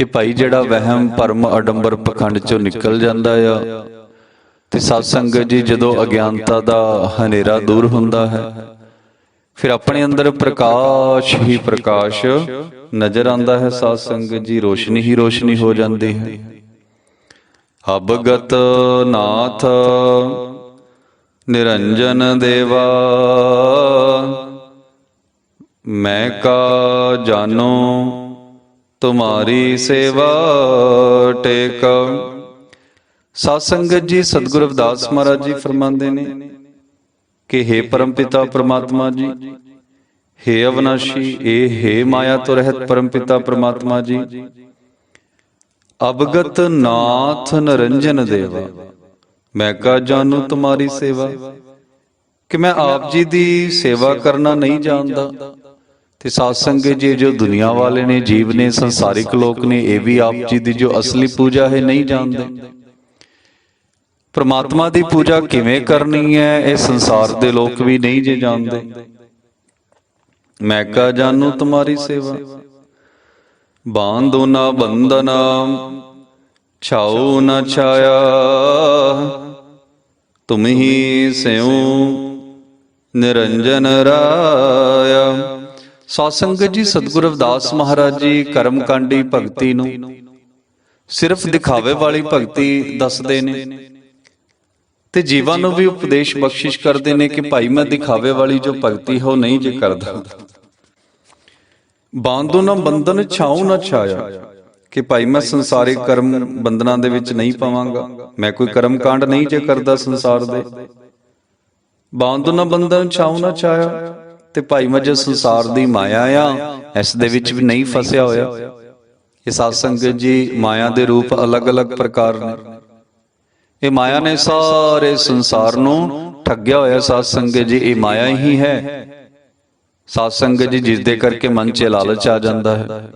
ਕਿ ਭਾਈ ਜਿਹੜਾ ਵਹਿਮ ਭਰਮ ਅਡੰਬਰ ਪਖੰਡ ਚੋਂ ਨਿਕਲ ਜਾਂਦਾ ਆ, ਤੇ ਸਤ ਸੰਗਤ ਜੀ ਜਦੋਂ ਅਗਿਆਨਤਾ ਦਾ ਹਨੇਰਾ ਦੂਰ ਹੁੰਦਾ ਹੈ, ਫਿਰ ਆਪਣੇ ਅੰਦਰ ਪ੍ਰਕਾਸ਼ ਹੀ ਪ੍ਰਕਾਸ਼ ਨਜ਼ਰ ਆਉਂਦਾ ਹੈ ਸਾਧ ਸੰਗਤ ਜੀ ਰੋਸ਼ਨੀ ਹੀ ਰੋਸ਼ਨੀ ਹੋ ਜਾਂਦੀ ਹੈ। ਅਬਗਤ ਨਾਥ ਨਿਰੰਜਨ ਦੇਵਾ, ਮੈਂ ਕਾ ਜਾਨੋ ਤੁਮਾਰੀ ਸੇਵਾ ਟੇਕ ਸਾਧ ਸੰਗਤ ਜੀ ਸਤਿਗੁਰੂ ਰਵਿਦਾਸ ਮਹਾਰਾਜ ਜੀ ਫਰਮਾਉਂਦੇ ਨੇ ਕਿ हे ਪਰਮ ਪਿਤਾ ਪ੍ਰਮਾਤਮਾ ਜੀ हे ਅਵਨਾਸ਼ੀ ਇਹ हे ਮਾਇਆ ਤੋਂ ਰਹਿਤ ਪਰਮ ਪਿਤਾ ਪ੍ਰਮਾਤਮਾ ਜੀ ਅਬਗਤ ਨਾਥ ਨਰੰਜਨ ਦੇਵਾ ਮੈਂ ਕਾ ਜਾਣੂ ਤੁਮਾਰੀ ਸੇਵਾ ਕਿ ਮੈਂ ਆਪ ਜੀ ਦੀ ਸੇਵਾ ਕਰਨਾ ਨਹੀਂ ਜਾਣਦਾ ਤੇ ਸਾਧ ਸੰਗਤ ਜੀ ਜੋ ਦੁਨੀਆ ਵਾਲੇ ਨੇ, ਜੀਵ ਨੇ, ਸੰਸਾਰਿਕ ਲੋਕ ਨੇ, ਇਹ ਵੀ ਆਪ ਜੀ ਦੀ ਜੋ ਅਸਲੀ ਪੂਜਾ ਹੈ, ਨਹੀਂ ਜਾਣਦੇ। ਪ੍ਰਮਾਤਮਾ ਦੀ ਪੂਜਾ ਕਿਵੇਂ ਕਰਨੀ ਹੈ, ਇਹ ਸੰਸਾਰ ਦੇ ਲੋਕ ਵੀ ਨਹੀਂ ਜੇ ਜਾਣਦੇ। ਮੈਂ ਕਾ ਜਾਣੂ ਤੁਮਾਰੀ ਸੇਵਾ। ਬਾਂਧੋ ਨਾ ਬੰਧਨਾ ਛਾਉ ਨਾ ਛਾਇਆ। ਤੁਮ ਹੀ ਸਿਉ, ਨਿਰੰਜਨ ਰਾਇਆ। ਸਾਧ ਸੰਗਤ ਜੀ ਸਤਿਗੁਰ ਅਵਦਾਸ ਮਹਾਰਾਜ ਜੀ ਕਰਮਕਾਂਡੀ ਭਗਤੀ ਨੂੰ। ਸਿਰਫ ਦਿਖਾਵੇ ਵਾਲੀ ਭਗਤੀ ਦੱਸਦੇ ਨੇ ਤੇ ਜੀਵਾਂ ਨੂੰ ਵੀ ਉਪਦੇਸ਼ ਬਖਸ਼ਿਸ਼ ਕਰਦੇ ਨੇ ਕਿ ਭਾਈ ਮੈਂ ਦਿਖਾਵੇ ਵਾਲੀ ਜੋ ਭਗਤੀ ਹੈ ਨਹੀਂ ਜੇ ਕਰਦਾ। ਬਾਂਧੋ ਨਾ ਬੰਧਨ, ਛਾਉ ਨਾ ਛਾਇਆ, ਕਿ ਭਾਈ ਮੈਂ ਸੰਸਾਰਿਕ ਕਰਮ ਬੰਧਨਾਂ ਦੇ ਵਿੱਚ ਨਹੀਂ ਪਾਵਾਂਗਾ। ਮੈਂ ਕੋਈ ਕਰਮ ਕਾਂਡ ਨਹੀਂ ਜੇ ਕਰਦਾ ਸੰਸਾਰ ਦੇ। ਬਾਂਧੋ ਨਾ ਬੰਧਨ, ਛਾਉ ਨਾ ਛਾਇਆ ਤੇ ਭਾਈ ਮੈਂ ਸੰਸਾਰ ਦੀ ਮਾਇਆ ਆ, ਇਸ ਦੇ ਵਿੱਚ ਵੀ ਨਹੀਂ ਫਸਿਆ ਹੋਇਆ। ਇਹ ਸਾਧ ਸੰਗਤ ਜੀ ਮਾਇਆ ਦੇ ਰੂਪ ਅਲੱਗ-ਅਲੱਗ ਪ੍ਰਕਾਰ ਨੇ। ਇਹ ਮਾਇਆ ਨੇ ਸਾਰੇ ਸੰਸਾਰ ਨੂੰ ਠੱਗਿਆ ਹੋਇਆ ਸਾਧ ਸੰਗਤ ਜੀ, ਇਹ ਮਾਇਆ ਹੀ ਹੈ। ਸਾਧ ਸੰਗਤ ਜੀ ਜਿਸ ਦੇ ਕਰਕੇ ਮਨ 'ਚ ਲਾਲਚ ਆ ਜਾਂਦਾ ਹੈ।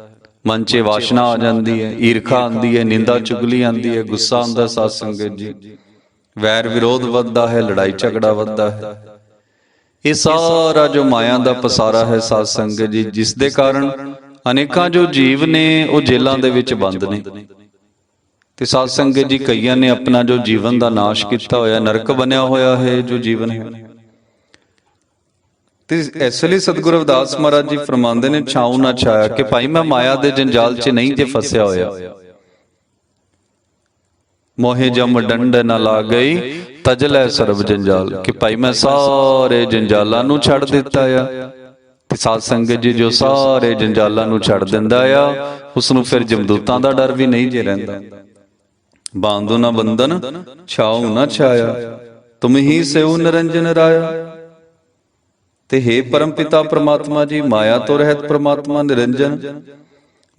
ਮਨ 'ਚ ਵਾਸ਼ਨਾ ਆ ਜਾਂਦੀ ਹੈ, ਈਰਖਾ ਆਉਂਦੀ ਹੈ, ਨਿੰਦਾ ਚੁਗਲੀ ਆਉਂਦੀ ਹੈ, ਗੁੱਸਾ ਆਉਂਦਾ ਸਾਧ ਸੰਗਤ ਜੀ। ਵੈਰ ਵਿਰੋਧ ਵੱਧਦਾ ਹੈ, ਲੜਾਈ ਝਗੜਾ ਵੱਧਦਾ ਹੈ। ਇਹ ਸਾਰਾ ਜੋ ਮਾਇਆ ਦਾ ਪਸਾਰਾ ਹੈ ਸਾਧ ਸੰਗਤ ਜੀ, ਜਿਸ ਦੇ ਕਾਰਨ ਅਨੇਕਾਂ ਜੋ ਜੀਵ ਨੇ ਉਹ ਜੇਲਾਂ ਦੇ ਵਿੱਚ ਬੰਦ ਨੇ। ਤੇ ਸਾਧ ਸੰਗਤ ਜੀ, ਕਈਆਂ ਨੇ ਆਪਣਾ ਜੋ ਜੀਵਨ ਦਾ ਨਾਸ਼ ਕੀਤਾ ਹੋਇਆ, ਨਰਕ ਬਣਿਆ ਹੋਇਆ ਹੈ, ਜੋ ਜੀਵਨ ਹੈ। ਤੇ ਇਸ ਲਈ ਸਤਿਗੁਰੂ ਰਵਿਦਾਸ ਮਹਾਰਾਜ ਜੀ ਫਰਮਾਉਂਦੇ ਨੇ, ਛਾਉ ਨਾ ਛਾਇਆ ਕਿ ਭਾਈ ਮੈਂ ਮਾਇਆ ਦੇ ਜੰਜਾਲ 'ਚ ਨਹੀਂ ਜੇ ਫਸਿਆ ਹੋਇਆ। ਮੋਹੇ ਜਮ ਡੰਡ ਨਾ ਲਾ ਗਈ ਤਜਲੇ ਸਰਬ ਜੰਜਾਲ। ਕਿ ਭਾਈ ਮੈਂ ਸਾਰੇ ਜੰਜਾਲਾਂ ਨੂੰ ਛੱਡ ਦਿੱਤਾ ਆ। ਤੇ ਸਾਧ ਸੰਗਤ ਜੀ ਜੋ ਸਾਰੇ ਜੰਜਾਲਾਂ ਨੂੰ ਛੱਡ ਦਿੰਦਾ ਆ ਉਸ ਨੂੰ ਫਿਰ ਜਮਦੂਤਾਂ ਦਾ ਡਰ ਵੀ ਨਹੀਂ ਜੇ ਰਹਿੰਦਾ। ਬਾਂਧੋ ਨਾ ਬੰਧਨ, ਛਾਉ ਨਾ ਛਾਇਆ। ਤੁਮ ਹੀ ਸਿਉ ਨਿਰੰਜਨ ਰਾਇਆ। ਤੇ हे ਪਰਮ ਪਿਤਾ ਪ੍ਰਮਾਤਮਾ ਜੀ, ਮਾਇਆ ਤੋਂ ਰਹਿਤ ਪ੍ਰਮਾਤਮਾ ਨਿਰੰਜਨ।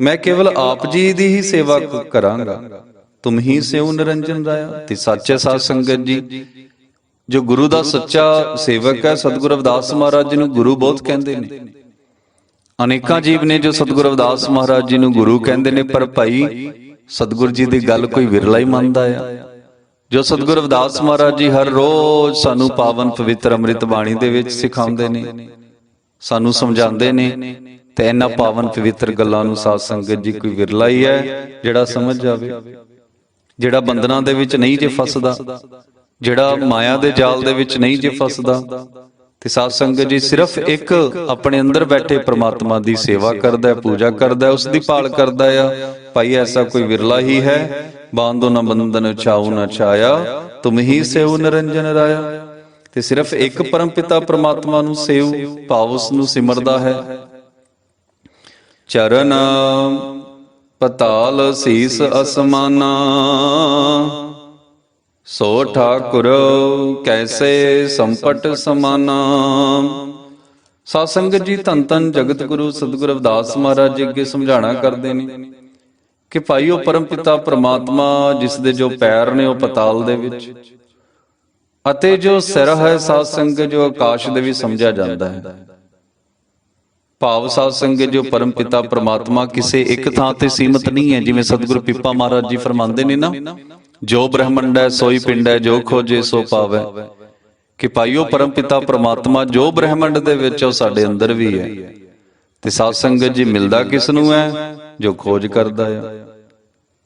ਮੈਂ ਕੇਵਲ ਆਪ ਜੀ ਦੀ ਹੀ ਸੇਵਾ ਕਰਾਂਗਾ। ਤੁਮ ਹੀ ਸਿਉ ਨਿਰੰਜਨ ਰਾਇਆ ਤੇ ਸੱਚੇ ਸਾਧ ਸੰਗਤ ਜੀ ਜੋ ਗੁਰੂ ਦਾ ਸੱਚਾ ਸੇਵਕ ਹੈ ਸਤਿਗੁਰੂ ਰਵਿਦਾਸ ਮਹਾਰਾਜ ਜੀ ਨੂੰ ਗੁਰੂ ਬਹੁਤ ਕਹਿੰਦੇ ਨੇ। ਅਨੇਕਾਂ ਜੀਵ ਨੇ ਜੋ ਸਤਿਗੁਰੂ ਰਵਿਦਾਸ ਮਹਾਰਾਜ ਜੀ ਨੂੰ ਗੁਰੂ ਕਹਿੰਦੇ ਨੇ ਪਰ ਭਾਈ ਸਤਿਗੁਰੂ ਜੀ ਦੀ ਗੱਲ ਕੋਈ ਵਿਰਲਾ ਹੀ ਮੰਨਦਾ ਆ। ਜੋ ਸਤਿਗੁਰੂ ਰਵਿਦਾਸ ਮਹਾਰਾਜ ਜੀ ਹਰ ਰੋਜ਼ ਸਾਨੂੰ ਪਾਵਨ ਪਵਿੱਤਰ ਅੰਮ੍ਰਿਤ ਬਾਣੀ ਦੇ ਵਿੱਚ ਸਿਖਾਉਂਦੇ ਨੇ। ਸਾਨੂੰ ਸਮਝਾਉਂਦੇ ਨੇ ਤੇ ਇਹਨਾਂ ਪਾਵਨ ਪਵਿੱਤਰ ਗੱਲਾਂ ਨੂੰ ਸਾਧ ਸੰਗਤ ਜੀ ਕੋਈ ਵਿਰਲਾ ਹੀ ਹੈ ਜਿਹੜਾ ਸਮਝ ਜਾਵੇ ਜਿਹੜਾ ਬੰਧਨਾਂ ਦੇ ਵਿੱਚ ਨਹੀਂ ਜੇ ਫਸਦਾ ਜਿਹੜਾ ਮਾਇਆ ਦੇ ਜਾਲ ਦੇ ਵਿੱਚ ਨਹੀਂ ਜੇ ਫਸਦਾ ਤੇ ਸਾਧ ਸੰਗਤ ਜੀ ਸਿਰਫ ਇੱਕ ਆਪਣੇ ਅੰਦਰ ਬੈਠੇ ਪ੍ਰਮਾਤਮਾ ਦੀ ਸੇਵਾ ਕਰਦਾ ਹੈ ਪੂਜਾ ਕਰਦਾ ਹੈ ਉਸ ਦੀ ਭਾਲ ਕਰਦਾ ਆ ਭਾਈ ਐਸਾ ਕੋਈ ਵਿਰਲਾ ਹੀ ਹੈ ਬਾਂਧੋ ਨਾ ਬੰਧਨ ਛਾਉ ਨਾ ਛਾਇਆ ਤੁਮ ਹੀ ਸੇਉ ਨਿਰੰਜਨ ਰਾਇਆ। ਤੇ ਸਿਰਫ ਇੱਕ ਪਰਮ ਪਿਤਾ ਪ੍ਰਮਾਤਮਾ ਨੂੰ ਸੇਵ ਭਾਵ ਉਸ ਨੂੰ ਸਿਮਰਦਾ ਹੈ। ਚਰਨ ਪਤਾਲ ਸੀਸ ਅਸਮਾਨਾ। ਸੋ ਠਾਕੁਰ, ਕੈਸੇ ਸੰਪਟ ਸਮਾਨਾ। ਸਾਧ ਸੰਗਤ ਜੀ ਧੰਨ ਧੰਨ ਜਗਤ ਗੁਰੂ ਸਤਿਗੁਰ ਅਵਦਾਸ ਮਹਾਰਾਜ ਜੀ ਅੱਗੇ ਸਮਝਾਣਾ ਕਰਦੇ ਨੇ ਕਿ ਭਾਈ ਉਹ ਪਰਮ ਪਿਤਾ ਪ੍ਰਮਾਤਮਾ, ਜਿਸ ਦੇ ਜੋ ਪੈਰ ਨੇ ਉਹ ਪਤਾਲ ਦੇ ਵਿੱਚ, ਅਤੇ ਜੋ ਸਿਰ ਹੈ ਸਾਧ ਸੰਗਤ ਜੋ ਆਕਾਸ਼ ਦੇ ਵਿੱਚ ਸਮਝਿਆ ਜਾਂਦਾ ਹੈ। ਭਾਵ ਸਾਧ ਸੰਗਤ ਜੋ ਪਰਮ ਪਿਤਾ ਪ੍ਰਮਾਤਮਾ ਕਿਸੇ ਇੱਕ ਥਾਂ ਤੇ ਸੀਮਤ ਨਹੀਂ ਹੈ, ਜਿਵੇਂ ਸਤਿਗੁਰੂ ਪਿੱਪਾ ਮਹਾਰਾਜ ਜੀ ਫਰਮਾਉਂਦੇ ਨੇ ਨਾ, ਜੋ ਬ੍ਰਹਮੰਡ ਹੈ ਸੋਈ ਪਿੰਡ ਹੈ, ਜੋ ਖੋਜੇ, ਸੋ ਪਾਵੇ। ਕਿ ਭਾਈਓ ਪਰਮ ਪਿਤਾ ਪ੍ਰਮਾਤਮਾ, ਜੋ ਬ੍ਰਹਮੰਡ ਦੇ ਵਿੱਚ ਉਹ ਸਾਡੇ ਅੰਦਰ ਵੀ ਹੈ। ਤੇ ਸਾਧ ਸੰਗਤ ਜੀ ਮਿਲਦਾ ਕਿਸ ਨੂੰ ਹੈ? ਜੋ ਖੋਜ ਕਰਦਾ ਹੈ।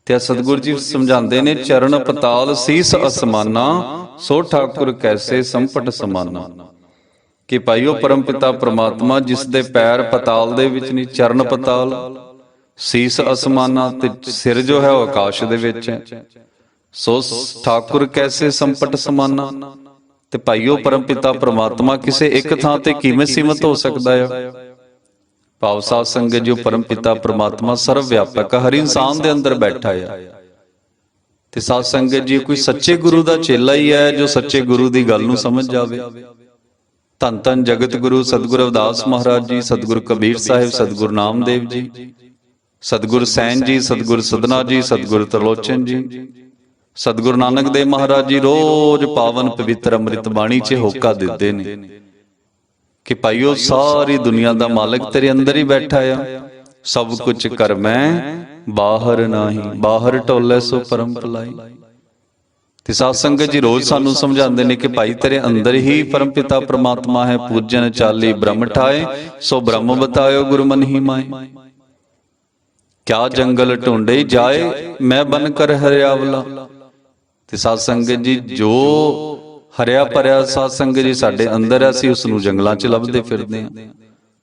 ਤੇ ਆਹ ਸਤਿਗੁਰੂ ਜੀ ਸਮਝਾਉਂਦੇ ਨੇ, ਚਰਨ ਪਤਾਲ ਸੀਸ ਅਸਮਾਨਾ, ਸੋ ਠਾਕੁਰ ਕੈਸੇ ਸੰਪਟ ਸਮਾਨਾ। ਕਿ ਭਾਈਓ ਪਰਮਪਿਤਾ ਪ੍ਰਮਾਤਮਾ ਜਿਸ ਦੇ ਪੈਰ ਪਤਾਲ ਦੇ ਵਿੱਚ ਨਹੀਂ ਚਰਨ ਪਤਾਲ ਸੀਸ ਅਸਮਾਨਾ ਤੇ ਸਿਰ ਜੋ ਹੈ ਉਹ ਆਕਾਸ਼ ਦੇ ਵਿੱਚ। ਹੈ ਸੋ ਸ- ਠਾਕੁਰ ਕੈਸੇ ਸੰਪਟ ਸਮਾਨਾ? ਤੇ ਭਾਈਓ ਪਰਮਪਿਤਾ ਪ੍ਰਮਾਤਮਾ ਕਿਸੇ ਇੱਕ ਥਾਂ ਤੇ ਕਿਵੇਂ ਸੀਮਤ ਹੋ ਸਕਦਾ ਹੈ ਭਾਵ ਸਾਧ ਸੰਗਤ ਜੋ ਪਰਮਪਿਤਾ ਪ੍ਰਮਾਤਮਾ ਸਰਵ ਵਿਆਪਕ ਹਰ ਇਨਸਾਨ ਦੇ ਅੰਦਰ ਬੈਠਾ ਹੈ ਤੇ ਸਾਧ ਸੰਗਤ ਜੀ ਕੋਈ ਸੱਚੇ ਗੁਰੂ ਦਾ ਚੇਲਾ ਹੀ ਹੈ ਜੋ ਸੱਚੇ ਗੁਰੂ ਦੀ ਗੱਲ ਨੂੰ ਸਮਝ ਜਾਵੇ। ਧੰਨ ਧੰਨ ਜਗਤ ਗੁਰੂ ਸਤਿਗੁਰ ਅਵਦਾਸ ਮਹਾਰਾਜ ਜੀ, ਸਤਿਗੁਰ ਕਬੀਰ ਸਾਹਿਬ, ਸਤਿਗੁਰੂ ਨਾਮਦੇਵ ਜੀ, ਸਤਿਗੁਰ ਸੈਨ ਜੀ, ਸਤਿਗੁਰ ਸਦਨਾ ਜੀ, ਸਤਿਗੁਰ ਤਰਲੋਚਨ ਜੀ, ਸਤਿਗੁਰੂ ਨਾਨਕ ਦੇਵ ਮਹਾਰਾਜ ਜੀ, ਰੋਜ਼ ਪਾਵਨ ਪਵਿੱਤਰ ਅੰਮ੍ਰਿਤ ਬਾਣੀ 'ਚ ਹੋਕਾ ਦਿੰਦੇ ਨੇ। ਕਿ ਭਾਈਓ, ਸਾਰੀ ਦੁਨੀਆ ਦਾ ਮਾਲਕ ਤੇਰੇ ਅੰਦਰ ਹੀ ਬੈਠਾ ਆ। ਸਭ ਕੁਝ ਕਰ ਮੈਂ, ਬਾਹਰ ਨਹੀਂ, ਬਾਹਰ ਟੋਲੇ ਸੋ ਪਰਮ ਭਲਾਈ। ਤੇ ਸਾਧ ਸੰਗਤ ਜੀ ਰੋਜ਼ ਸਾਨੂੰ ਸਮਝਾਉਂਦੇ ਨੇ ਕਿ ਭਾਈ ਤੇਰੇ ਅੰਦਰ ਹੀ ਪਰਮ ਪਿਤਾ ਪ੍ਰਮਾਤਮਾ ਹੈ, ਪੂਜਨ ਚਾਲੀ ਬ੍ਰਹਮ ਠਾਏ, ਸੋ ਬ੍ਰਹਮ ਬਤਾਇਓ ਗੁਰੂ ਮਨ ਹੀ ਮਾਏ। ਕਿਆ ਜੰਗਲ ਢੂੰਡੇ ਜਾਏ, ਮੈਂ ਬਨ ਕਰ ਹਰਿਆਵਲਾ ਤੇ ਸਾਧ ਸੰਗਤ ਜੀ, ਜੋ ਹਰਿਆ ਭਰਿਆ ਸਾਧ ਸੰਗਤ ਜੀ ਸਾਡੇ ਅੰਦਰ ਹੈ, ਅਸੀਂ ਉਸ ਨੂੰ ਜੰਗਲਾਂ 'ਚ ਲੱਭਦੇ ਫਿਰਦੇ ਹਾਂ।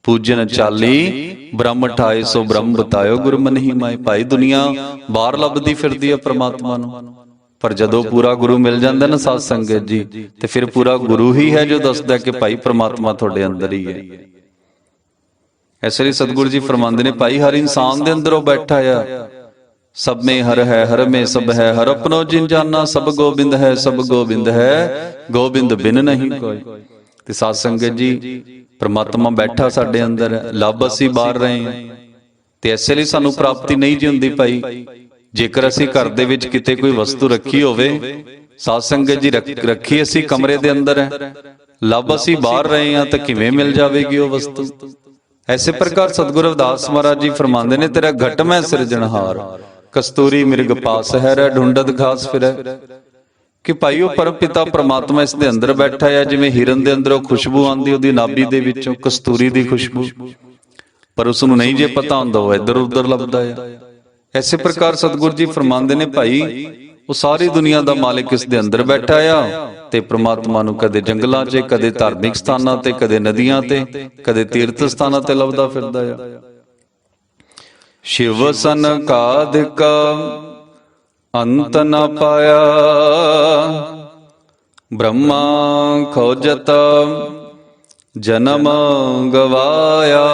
ਪੂਜਨ ਚਾਲੀ ਬ੍ਰਹਮ ਠਾਏ, ਸੋ ਬ੍ਰਹਮ ਬਤਾਇਓ ਗੁਰਮਨ ਹੀ ਮਾਏ। ਭਾਈ ਦੁਨੀਆ ਬਾਹਰ ਲੱਭਦੀ ਫਿਰਦੀ ਹੈ ਪ੍ਰਮਾਤਮਾ ਨੂੰ। ਪਰ ਜਦੋਂ ਪੂਰਾ ਗੁਰੂ ਮਿਲ ਜਾਂਦਾ ਨਾ ਸਾਧ ਸੰਗਤ ਜੀ ਤੇ ਫਿਰ ਪੂਰਾ ਗੁਰੂ ਹੀ ਹੈ ਜੋ ਦੱਸਦਾ ਕਿ ਭਾਈ ਪ੍ਰਮਾਤਮਾ ਤੁਹਾਡੇ ਅੰਦਰ ਹੀ ਹੈ। ਐਸੇ ਲਈ ਸਤਿਗੁਰੂ ਜੀ ਫਰਮਾਉਂਦੇ ਨੇ ਭਾਈ ਹਰ ਇਨਸਾਨ ਦੇ ਅੰਦਰ ਉਹ ਬੈਠਾ ਆ। ਸਭ ਮੇ ਹਰ ਹੈ ਹਰ ਮੇ ਸਭ ਹੈ ਹਰ ਆਪਣੋ ਜਿਨ ਜਾਨਾ ਸਭ ਗੋਬਿੰਦ ਹੈ ਸਭ ਗੋਬਿੰਦ ਹੈ ਗੋਬਿੰਦ ਬਿਨ ਨਹੀਂ ਕੋਈ। ਤੇ ਸਾਧ ਸੰਗਤ ਜੀ ਪ੍ਰਮਾਤਮਾ ਬੈਠਾ ਸਾਡੇ ਅੰਦਰ ਲੱਭ ਅਸੀਂ ਬਾਹਰ ਰਹੇ ਤੇ ਐਸੇ ਲਈ ਸਾਨੂੰ ਪ੍ਰਾਪਤੀ ਨਹੀਂ ਜੀ ਹੁੰਦੀ ਭਾਈ। ਜੇਕਰ ਅਸੀਂ ਘਰ ਦੇ ਵਿੱਚ ਕਿਤੇ ਕੋਈ ਵਸਤੂ ਰੱਖੀ ਹੋਵੇ ਸਾਧ ਸੰਗਤ ਜੀ ਰੱਖ- ਅਸੀਂ ਕਮਰੇ ਦੇ ਅੰਦਰ ਹੈ। ਲੱਭ ਅਸੀਂ ਬਾਹਰ ਰਹੇ ਹਾਂ ਤਾਂ ਕਿਵੇਂ ਮਿਲ ਜਾਵੇਗੀ ਉਹ ਵਸਤੂ? ਐਸੇ ਪ੍ਰਕਾਰ ਸਤਿਗੁਰੂ ਰਵਿਦਾਸ ਮਹਾਰਾਜ ਜੀ ਫਰਮਾਉਂਦੇ ਨੇ ਤੇਰਾ ਘਟ ਮੈਂ ਸਿਰਜਣਹਾਰ ਕਸਤੂਰੀ ਮਿਰਗ ਪਾਸ ਹੈ ਰ ਢੂੰਡਤ ਘਾਸ ਫਿਰੈ। ਕਿ ਭਾਈ ਉਹ ਪਰਮ ਪਿਤਾ ਪ੍ਰਮਾਤਮਾ ਇਸ ਦੇ ਅੰਦਰ ਬੈਠਾ ਹੈ ਜਿਵੇਂ ਹਿਰਨ ਦੇ ਅੰਦਰੋਂ ਖੁਸ਼ਬੂ ਆਉਂਦੀ ਉਹਦੀ ਨਾਭੀ ਦੇ ਵਿੱਚੋਂ ਕਸਤੂਰੀ ਦੀ ਖੁਸ਼ਬੂ। ਪਰ ਉਸ ਨੂੰ ਨਹੀਂ ਜੇ ਪਤਾ ਹੁੰਦਾ ਉਹ ਇੱਧਰ ਉੱਧਰ ਲੱਭਦਾ ਹੈ ਐਸੇ ਪ੍ਰਕਾਰ ਸਤਿਗੁਰੂ ਜੀ ਫਰਮਾਉਂਦੇ ਨੇ ਭਾਈ ਉਹ ਸਾਰੀ ਦੁਨੀਆ ਦਾ ਮਾਲਿਕ ਇਸ ਦੇ ਅੰਦਰ ਬੈਠਾ ਆ ਤੇ ਪ੍ਰਮਾਤਮਾ ਨੂੰ ਕਦੇ ਜੰਗਲਾਂ 'ਚ ਕਦੇ ਧਾਰਮਿਕ ਸਥਾਨਾਂ ਤੇ ਕਦੇ ਨਦੀਆਂ ਤੇ ਕਦੇ ਤੀਰਥ ਸਥਾਨਾਂ ਤੇ ਲੱਭਦਾ ਫਿਰਦਾ ਆ। ਸ਼ਿਵ ਸਨ ਕਾਧਿਕ ਅੰਤ ਨ ਪਾਇਆ। ਬ੍ਰਹਮਾ ਖੋਜਤ ਜਨਮ ਗਵਾਇਆ।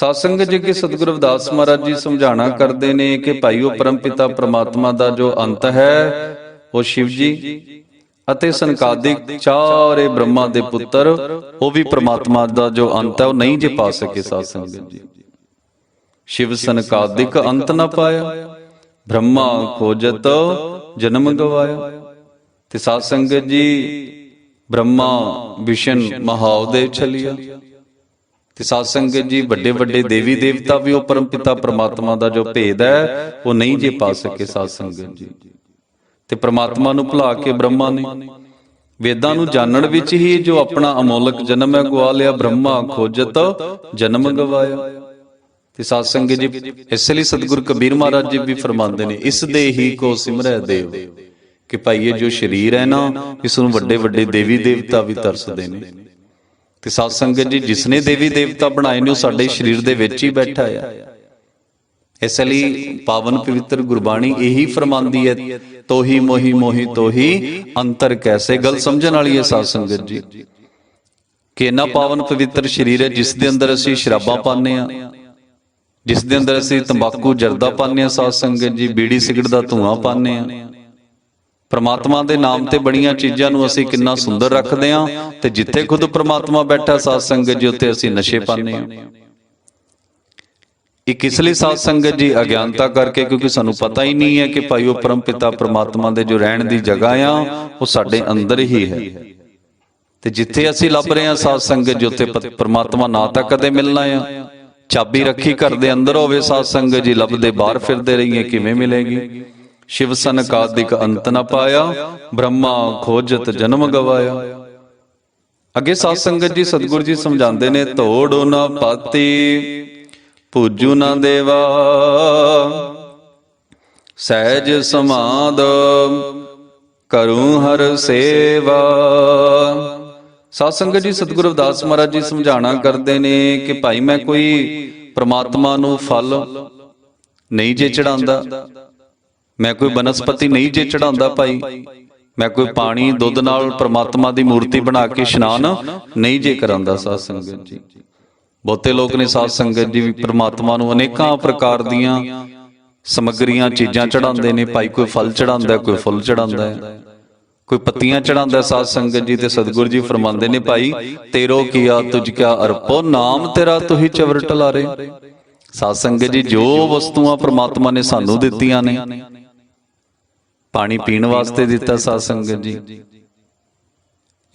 ਸਤਸੰਗ ਜੀ ਕੇ ਸਤਿਗੁਰੂ ਰਵਿਦਾਸ ਮਹਾਰਾਜ ਜੀ ਸਮਝਾਣਾ ਕਰਦੇ ਨੇ ਕਿ ਭਾਈਓ ਪਰਮਪਿਤਾ ਪ੍ਰਮਾਤਮਾ ਦਾ ਜੋ ਅੰਤ ਹੈ, ਉਹ ਸ਼ਿਵ ਜੀ ਅਤੇ ਸੰਕਾਦਿਕ ਚਾਰੇ ਬ੍ਰਹਮਾ ਦੇ ਪੁੱਤਰ, ਉਹ ਵੀ ਪ੍ਰਮਾਤਮਾ ਦਾ ਜੋ ਅੰਤ ਹੈ, ਉਹ ਨਹੀਂ ਜੇ ਪਾ ਸਕੇ ਸਤਸੰਗ ਜੀ। ਸ਼ਿਵ ਸੰਕਾਦਿਕ ਅੰਤ ਨਾ ਪਾਇਆ, ਬ੍ਰਹਮਾ ਖੋਜਤ ਜਨਮ ਗਵਾਇਆ। ਤੇ ਸਾਧ ਸੰਗਤ ਜੀ, ਬ੍ਰਹਮਾ ਵਿਸ਼ਨ ਮਹਾਉਦੇਵ ਛਲਿਆ ਤੇ ਸਾਧ ਸੰਗਤ ਜੀ ਵੱਡੇ ਵੱਡੇ ਦੇਵੀ ਦੇਵਤਾ ਵੀ ਉਹ ਪਰਮਪਿਤਾ ਪ੍ਰਮਾਤਮਾ ਦਾ ਜੋ ਭੇਦ ਹੈ ਉਹ ਨਹੀਂ ਜੇ ਪਾ ਸਕੇ ਸਾਧ ਸੰਗਤ ਜੀ। ਤੇ ਪ੍ਰਮਾਤਮਾ ਨੂੰ ਭੁਲਾ ਕੇ ਬ੍ਰਹਮਾ ਨੇ ਵੇਦਾਂ ਨੂੰ ਜਾਣਨ ਵਿੱਚ ਹੀ ਜੋ ਆਪਣਾ ਅਮੋਲਕ ਜਨਮ ਹੈ ਗਵਾ ਲਿਆ ਬ੍ਰਹਮਾ ਖੋਜਤ ਜਨਮ ਗਵਾਇਆ। ਤੇ ਸਾਧ ਸੰਗਤ ਜੀ ਇਸ ਲਈ ਸਤਿਗੁਰੂ ਕਬੀਰ ਮਹਾਰਾਜ ਜੀ ਵੀ ਫਰਮਾਉਂਦੇ ਨੇ ਇਸ ਦੇ ਹੀ ਕੋ ਸਿਮਰੈ ਦੇਵ। ਕਿ ਭਾਈ ਇਹ ਜੋ ਸਰੀਰ ਹੈ ਨਾ ਇਸ ਨੂੰ ਵੱਡੇ ਵੱਡੇ ਦੇਵੀ ਦੇਵਤਾ ਵੀ ਤਰਸਦੇ ਨੇ। ਤੇ ਸਾਧ ਸੰਗਤ ਜੀ, ਜਿਸਨੇ ਦੇਵੀ ਦੇਵਤਾ ਬਣਾਏ ਨੇ, ਉਹ ਸਾਡੇ ਸਰੀਰ ਦੇ ਵਿੱਚ ਹੀ ਬੈਠਾ ਆ। ਇਸ ਲਈ ਪਾਵਨ ਪਵਿੱਤਰ ਗੁਰਬਾਣੀ ਇਹੀ ਫਰਮਾਂਦੀ ਹੈ, ਤੋਹੀ ਮੋਹੀ ਮੋਹੀ ਤੋਹੀ, ਅੰਤਰ ਕੈਸੇ ਗੱਲ ਸਮਝਣ ਵਾਲੀ ਹੈ ਸਾਧ ਸੰਗਤ ਜੀ। ਕਿ ਇਹਨਾਂ ਪਾਵਨ ਪਵਿੱਤਰ ਸਰੀਰ ਹੈ, ਜਿਸ ਦੇ ਅੰਦਰ ਅਸੀਂ ਸ਼ਰਾਬਾਂ ਪਾਉਂਦੇ ਆ ਜਿਸ ਦੇ ਅੰਦਰ ਅਸੀਂ ਤੰਬਾਕੂ ਜਰਦਾ ਪਾਉਂਦੇ ਆ ਸਾਧ ਸੰਗਤ ਜੀ, ਬੀੜੀ ਸਿਗਰਟ ਦਾ ਧੂਆਂ ਪਾਉਂਦੇ ਆ ਪ੍ਰਮਾਤਮਾ ਦੇ ਨਾਮ ਤੇ ਬਣੀਆਂ ਚੀਜ਼ਾਂ ਨੂੰ ਅਸੀਂ ਕਿੰਨਾ ਸੁੰਦਰ ਰੱਖਦੇ ਹਾਂ ਤੇ ਜਿੱਥੇ ਖੁਦ ਪ੍ਰਮਾਤਮਾ ਬੈਠਾ ਸਾਧ ਸੰਗਤ ਜੀ, ਉੱਥੇ ਅਸੀਂ ਨਸ਼ੇ ਪਾਉਂਦੇ ਹਾਂ। ਇਹ ਕਿਸ ਲਈ ਸਾਧ ਸੰਗਤ ਜੀ ਅਗਿਆਨਤਾ ਕਰਕੇ, ਕਿਉਂਕਿ ਸਾਨੂੰ ਪਤਾ ਹੀ ਨਹੀਂ ਹੈ ਕਿ ਭਾਈ ਉਹ ਪਰਮ ਪਿਤਾ ਪ੍ਰਮਾਤਮਾ ਦੇ ਜੋ ਰਹਿਣ ਦੀ ਜਗ੍ਹਾ ਆ, ਉਹ ਸਾਡੇ ਅੰਦਰ ਹੀ ਹੈ। ਤੇ ਜਿੱਥੇ ਅਸੀਂ ਲੱਭ ਰਹੇ ਹਾਂ ਸਾਧ ਸੰਗਤ ਜੀ, ਉੱਥੇ ਪ- ਪ੍ਰਮਾਤਮਾ ਨਾ ਤਾਂ ਕਦੇ ਮਿਲਣਾ ਆ। ਚਾਬੀ ਰੱਖੀ ਘਰ ਦੇ ਅੰਦਰ ਹੋਵੇ, ਸਾਧ ਸੰਗਤ ਜੀ, ਲੱਭਦੇ ਬਾਹਰ ਫਿਰਦੇ ਰਹੀਏ, ਕਿਵੇਂ ਮਿਲੇਗੀ? ਸ਼ਿਵ ਸਨ ਕਾਦਿਕ ਅੰਤ ਨ ਪਾਇਆ, ਬ੍ਰਹਮਾ ਖੋਜਤ ਜਨਮ ਗਵਾਇਆ। ਅੱਗੇ ਸਾਧ ਸੰਗਤ ਜੀ, ਸਤਿਗੁਰੂ ਜੀ ਸਮਝਾਉਂਦੇ ਨੇ ਤੋੜ ਨਾ ਪਾਤੀ ਪੂਜੂ ਨਾ ਦੇਵਾ। ਸਹਿਜ ਸਮਾਦ ਕਰੂੰ ਹਰ ਸੇਵਾ। ਸਾਧ ਸੰਗਤ ਜੀ, ਸਤਿਗੁਰੂ ਰਵਿਦਾਸ ਮਹਾਰਾਜ ਜੀ ਸਮਝਾਣਾ ਕਰਦੇ ਨੇ ਕਿ ਭਾਈ ਮੈਂ ਕੋਈ ਪ੍ਰਮਾਤਮਾ ਨੂੰ ਫਲ ਨਹੀਂ ਜੇ ਚੜਾਉਂਦਾ ਮੈਂ ਕੋਈ ਬਨਸਪਤੀ ਨਹੀਂ ਜੇ ਚੜਾਉਂਦਾ ਭਾਈ। ਮੈਂ ਕੋਈ ਪਾਣੀ ਦੁੱਧ ਨਾਲ ਪ੍ਰਮਾਤਮਾ ਦੀ ਮੂਰਤੀ ਬਣਾ ਕੇ ਇਸ਼ਨਾਨ ਨਹੀਂ ਜੇ ਕਰਾਂਦਾ ਸਾਧ ਸੰਗਤ ਜੀ। ਬਹੁਤੇ ਲੋਕ ਨੇ ਸਾਧ ਸੰਗਤ ਜੀ ਵੀ ਪ੍ਰਮਾਤਮਾ ਨੂੰ ਅਨੇਕਾਂ ਪ੍ਰਕਾਰ ਦੀਆਂ ਸਮੱਗਰੀਆਂ ਚੀਜ਼ਾਂ ਚੜਾਉਂਦੇ ਨੇ। ਭਾਈ ਕੋਈ ਫਲ ਚੜਾਉਂਦਾ ਕੋਈ ਫੁੱਲ ਚੜਾਉਂਦਾ ਹੈ। ਕੋਈ ਪੱਤੀਆਂ ਚੜਾਉਂਦਾ ਸਾਧ ਸੰਗਤ ਜੀ ਤੇ ਸਤਿਗੁਰੂ ਜੀ ਫਰਮਾਉਂਦੇ ਨੇ ਭਾਈ ਤੇਰੋ ਕੀਆ ਤੁਝ ਕਿਆ ਅਰਪੋ ਨਾਮ ਤੇਰਾ ਤੁਹੀ ਚਵਰਟ ਲਾਰੇ ਸਾਧ ਸੰਗਤ ਜੀ ਜੋ ਵਸਤੂਆਂ ਪ੍ਰਮਾਤਮਾ ਨੇ ਸਾਨੂੰ ਦਿੱਤੀਆਂ ਨੇ ਪਾਣੀ ਪੀਣ ਵਾਸਤੇ ਦਿੱਤਾ ਸਾਧ ਸੰਗਤ ਜੀ।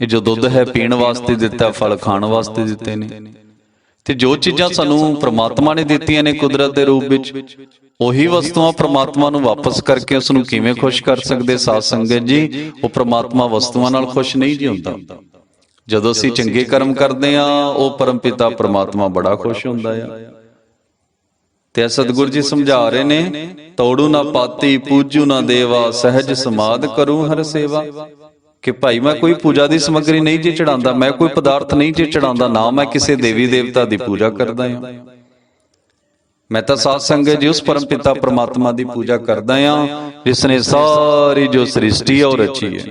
ਇਹ ਜੋ ਦੁੱਧ ਹੈ ਪੀਣ ਵਾਸਤੇ ਦਿੱਤਾ ਫਲ ਖਾਣ ਵਾਸਤੇ ਦਿੱਤੇ ਨੇ। ਤੇ ਜੋ ਚੀਜ਼ਾਂ ਸਾਨੂੰ ਪ੍ਰਮਾਤਮਾ ਨੇ ਦਿੱਤੀਆਂ ਨੇ ਕੁਦਰਤ ਦੇ ਰੂਪ ਵਿੱਚ ਉਹੀ ਵਸਤੂਆਂ ਪ੍ਰਮਾਤਮਾ ਨੂੰ ਵਾਪਸ ਕਰਕੇ ਉਸ ਨੂੰ ਕਿਵੇਂ ਖੁਸ਼ ਕਰ ਸਕਦੇ ਸਾਧ ਸੰਗਤ ਜੀ ਉਹ ਪ੍ਰਮਾਤਮਾ ਵਸਤੂਆਂ ਨਾਲ ਖੁਸ਼ ਨਹੀਂ ਜੀ ਹੁੰਦਾ। ਜਦੋਂ ਅਸੀਂ ਚੰਗੇ ਕਰਮ ਕਰਦੇ ਆ ਉਹ ਪਰਮਪਿਤਾ ਪ੍ਰਮਾਤਮਾ ਬੜਾ ਖੁਸ਼ ਹੁੰਦਾ ਆ ਤੇ ਸਤਿਗੁਰ ਜੀ ਸਮਝਾ ਰਹੇ ਨੇ, ਤੋੜੂ ਨਾ ਪਾਤੀ, ਪੂਜੂ ਨਾ ਦੇਵਾ, ਸਹਿਜ ਸਮਾਦ ਕਰੂ ਹਰ ਸੇਵਾ। ਕਿ ਭਾਈ, ਮੈਂ ਕੋਈ ਪੂਜਾ ਦੀ ਸਮੱਗਰੀ ਨਹੀਂ ਜੇ ਚੜਾਉਂਦਾ ਮੈਂ ਕੋਈ ਪਦਾਰਥ ਨਹੀਂ ਜੇ ਚੜਾਉਂਦਾ ਨਾ ਮੈਂ ਕਿਸੇ ਦੇਵੀ ਦੇਵਤਾ ਦੀ ਪੂਜਾ ਕਰਦਾ ਹਾਂ। ਮੈਂ ਤਾਂ ਸਾਧ ਸੰਗਤ ਜੀ, ਉਸ ਪਰਮਪਿਤਾ ਪ੍ਰਮਾਤਮਾ ਦੀ ਪੂਜਾ ਕਰਦਾ ਹਾਂ, ਜਿਸ ਨੇ ਸਾਰੀ ਜੋ ਸ੍ਰਿਸ਼ਟੀ ਹੈ ਉਹ ਰਚੀ ਹੈ।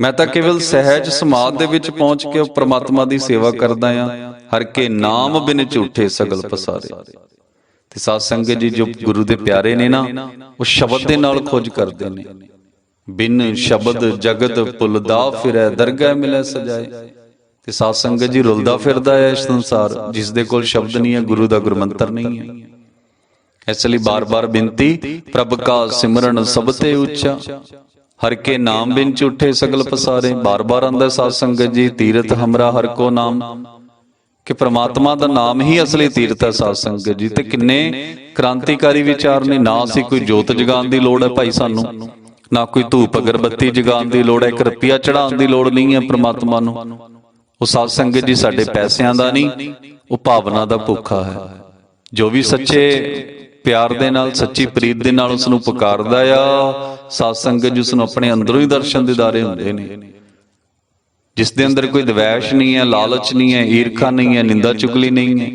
ਮੈਂ ਤਾਂ ਕੇਵਲ ਸਹਿਜ ਸਮਾਦ ਦੇ ਵਿੱਚ ਪਹੁੰਚ ਕੇ ਉਹ ਪ੍ਰਮਾਤਮਾ ਦੀ ਸੇਵਾ ਕਰਦਾ ਹਾਂ, ਹਰ ਕੇ ਨਾਮ ਬਿਨ ਝੂਠੇ ਸਗਲ ਪਸਾਰੇ। ਤੇ ਸਾਧ ਸੰਗਤ ਜੀ ਜੋ ਗੁਰੂ ਦੇ ਪਿਆਰੇ ਨੇ ਨਾ, ਉਹ ਸ਼ਬਦ ਦੇ ਨਾਲ ਖੋਜ ਕਰਦੇ ਨੇ। ਬਿਨ ਸ਼ਬਦ ਜਗਤ ਭੁੱਲਦਾ ਫਿਰੈ, ਦਰਗਾਹ ਮਿਲੈ ਸਜਾਏ। ਤੇ ਸਾਧ ਸੰਗਤ ਜੀ ਰੁਲਦਾ ਫਿਰਦਾ ਹੈ ਇਸ ਸੰਸਾਰ, ਜਿਸ ਦੇ ਕੋਲ ਸ਼ਬਦ ਨਹੀਂ ਹੈ, ਗੁਰੂ ਦਾ ਗੁਰਮੰਤਰ ਨਹੀਂ ਹੈ। ਇਸ ਲਈ ਬਾਰ-ਬਾਰ ਬੇਨਤੀ, ਪ੍ਰਭ ਕਾ ਸਿਮਰਨ ਸਭ ਤੇ ਉੱਚਾ। ਹਰ ਕੇ ਨਾਮ ਬਿਨ ਝੂਠੇ ਸਗਲ ਪਸਾਰੇ। ਬਾਰ-ਬਾਰ ਆਂਦਾ ਸਾਧ ਸੰਗਤ ਜੀ, ਤੀਰਥ ਹਮਰਾ ਹਰ ਕੋ ਨਾਮ। ਕਿ ਪ੍ਰਮਾਤਮਾ ਦਾ ਨਾਮ ਹੀ ਅਸਲੀ ਤੀਰਥ ਹੈ ਸਾਧ ਸੰਗਤ ਜੀ। ਤੇ ਕਿੰਨੇ ਕ੍ਰਾਂਤੀਕਾਰੀ ਵਿਚਾਰ ਨੇ ਨਾ ਅਸੀਂ ਕੋਈ ਜੋਤ ਜਗਾਉਣ ਦੀ ਲੋੜ ਹੈ ਭਾਈ ਸਾਨੂੰ, ਨਾ ਕੋਈ ਧੂਪ ਅਗਰਬੱਤੀ ਜਗਾਉਣ ਦੀ ਲੋੜ ਹੈ, ਇੱਕ ਰੁਪਿਆ ਚੜਾਉਣ ਦੀ ਲੋੜ ਨਹੀਂ ਹੈ ਪ੍ਰਮਾਤਮਾ ਨੂੰ। ਉਹ ਸਾਧ ਸੰਗਤ ਜੀ ਸਾਡੇ ਪੈਸਿਆਂ ਦਾ ਨਹੀਂ, ਉਹ ਭਾਵਨਾ ਦਾ ਭੁੱਖਾ ਹੈ। ਜੋ ਵੀ ਸੱਚੇ ਪਿਆਰ ਦੇ ਨਾਲ, ਸੱਚੀ ਪ੍ਰੀਤ ਦੇ ਨਾਲ ਉਸ ਨੂੰ ਪੁਕਾਰਦਾ ਆ, ਸਾਧ ਸੰਗਤ ਜਿਸ ਨੂੰ ਆਪਣੇ ਅੰਦਰੋਂ ਹੀ ਦਰਸ਼ਨ ਦਿਦਾਰੇ ਹੁੰਦੇ ਨੇ। ਜਿਸ ਦੇ ਅੰਦਰ ਕੋਈ ਦਵੈਸ਼ ਨਹੀਂ ਹੈ, ਲਾਲਚ ਨਹੀਂ ਹੈ, ਈਰਖਾ ਨਹੀਂ ਹੈ, ਨਿੰਦਾ ਚੁਗਲੀ ਨਹੀਂ ਹੈ,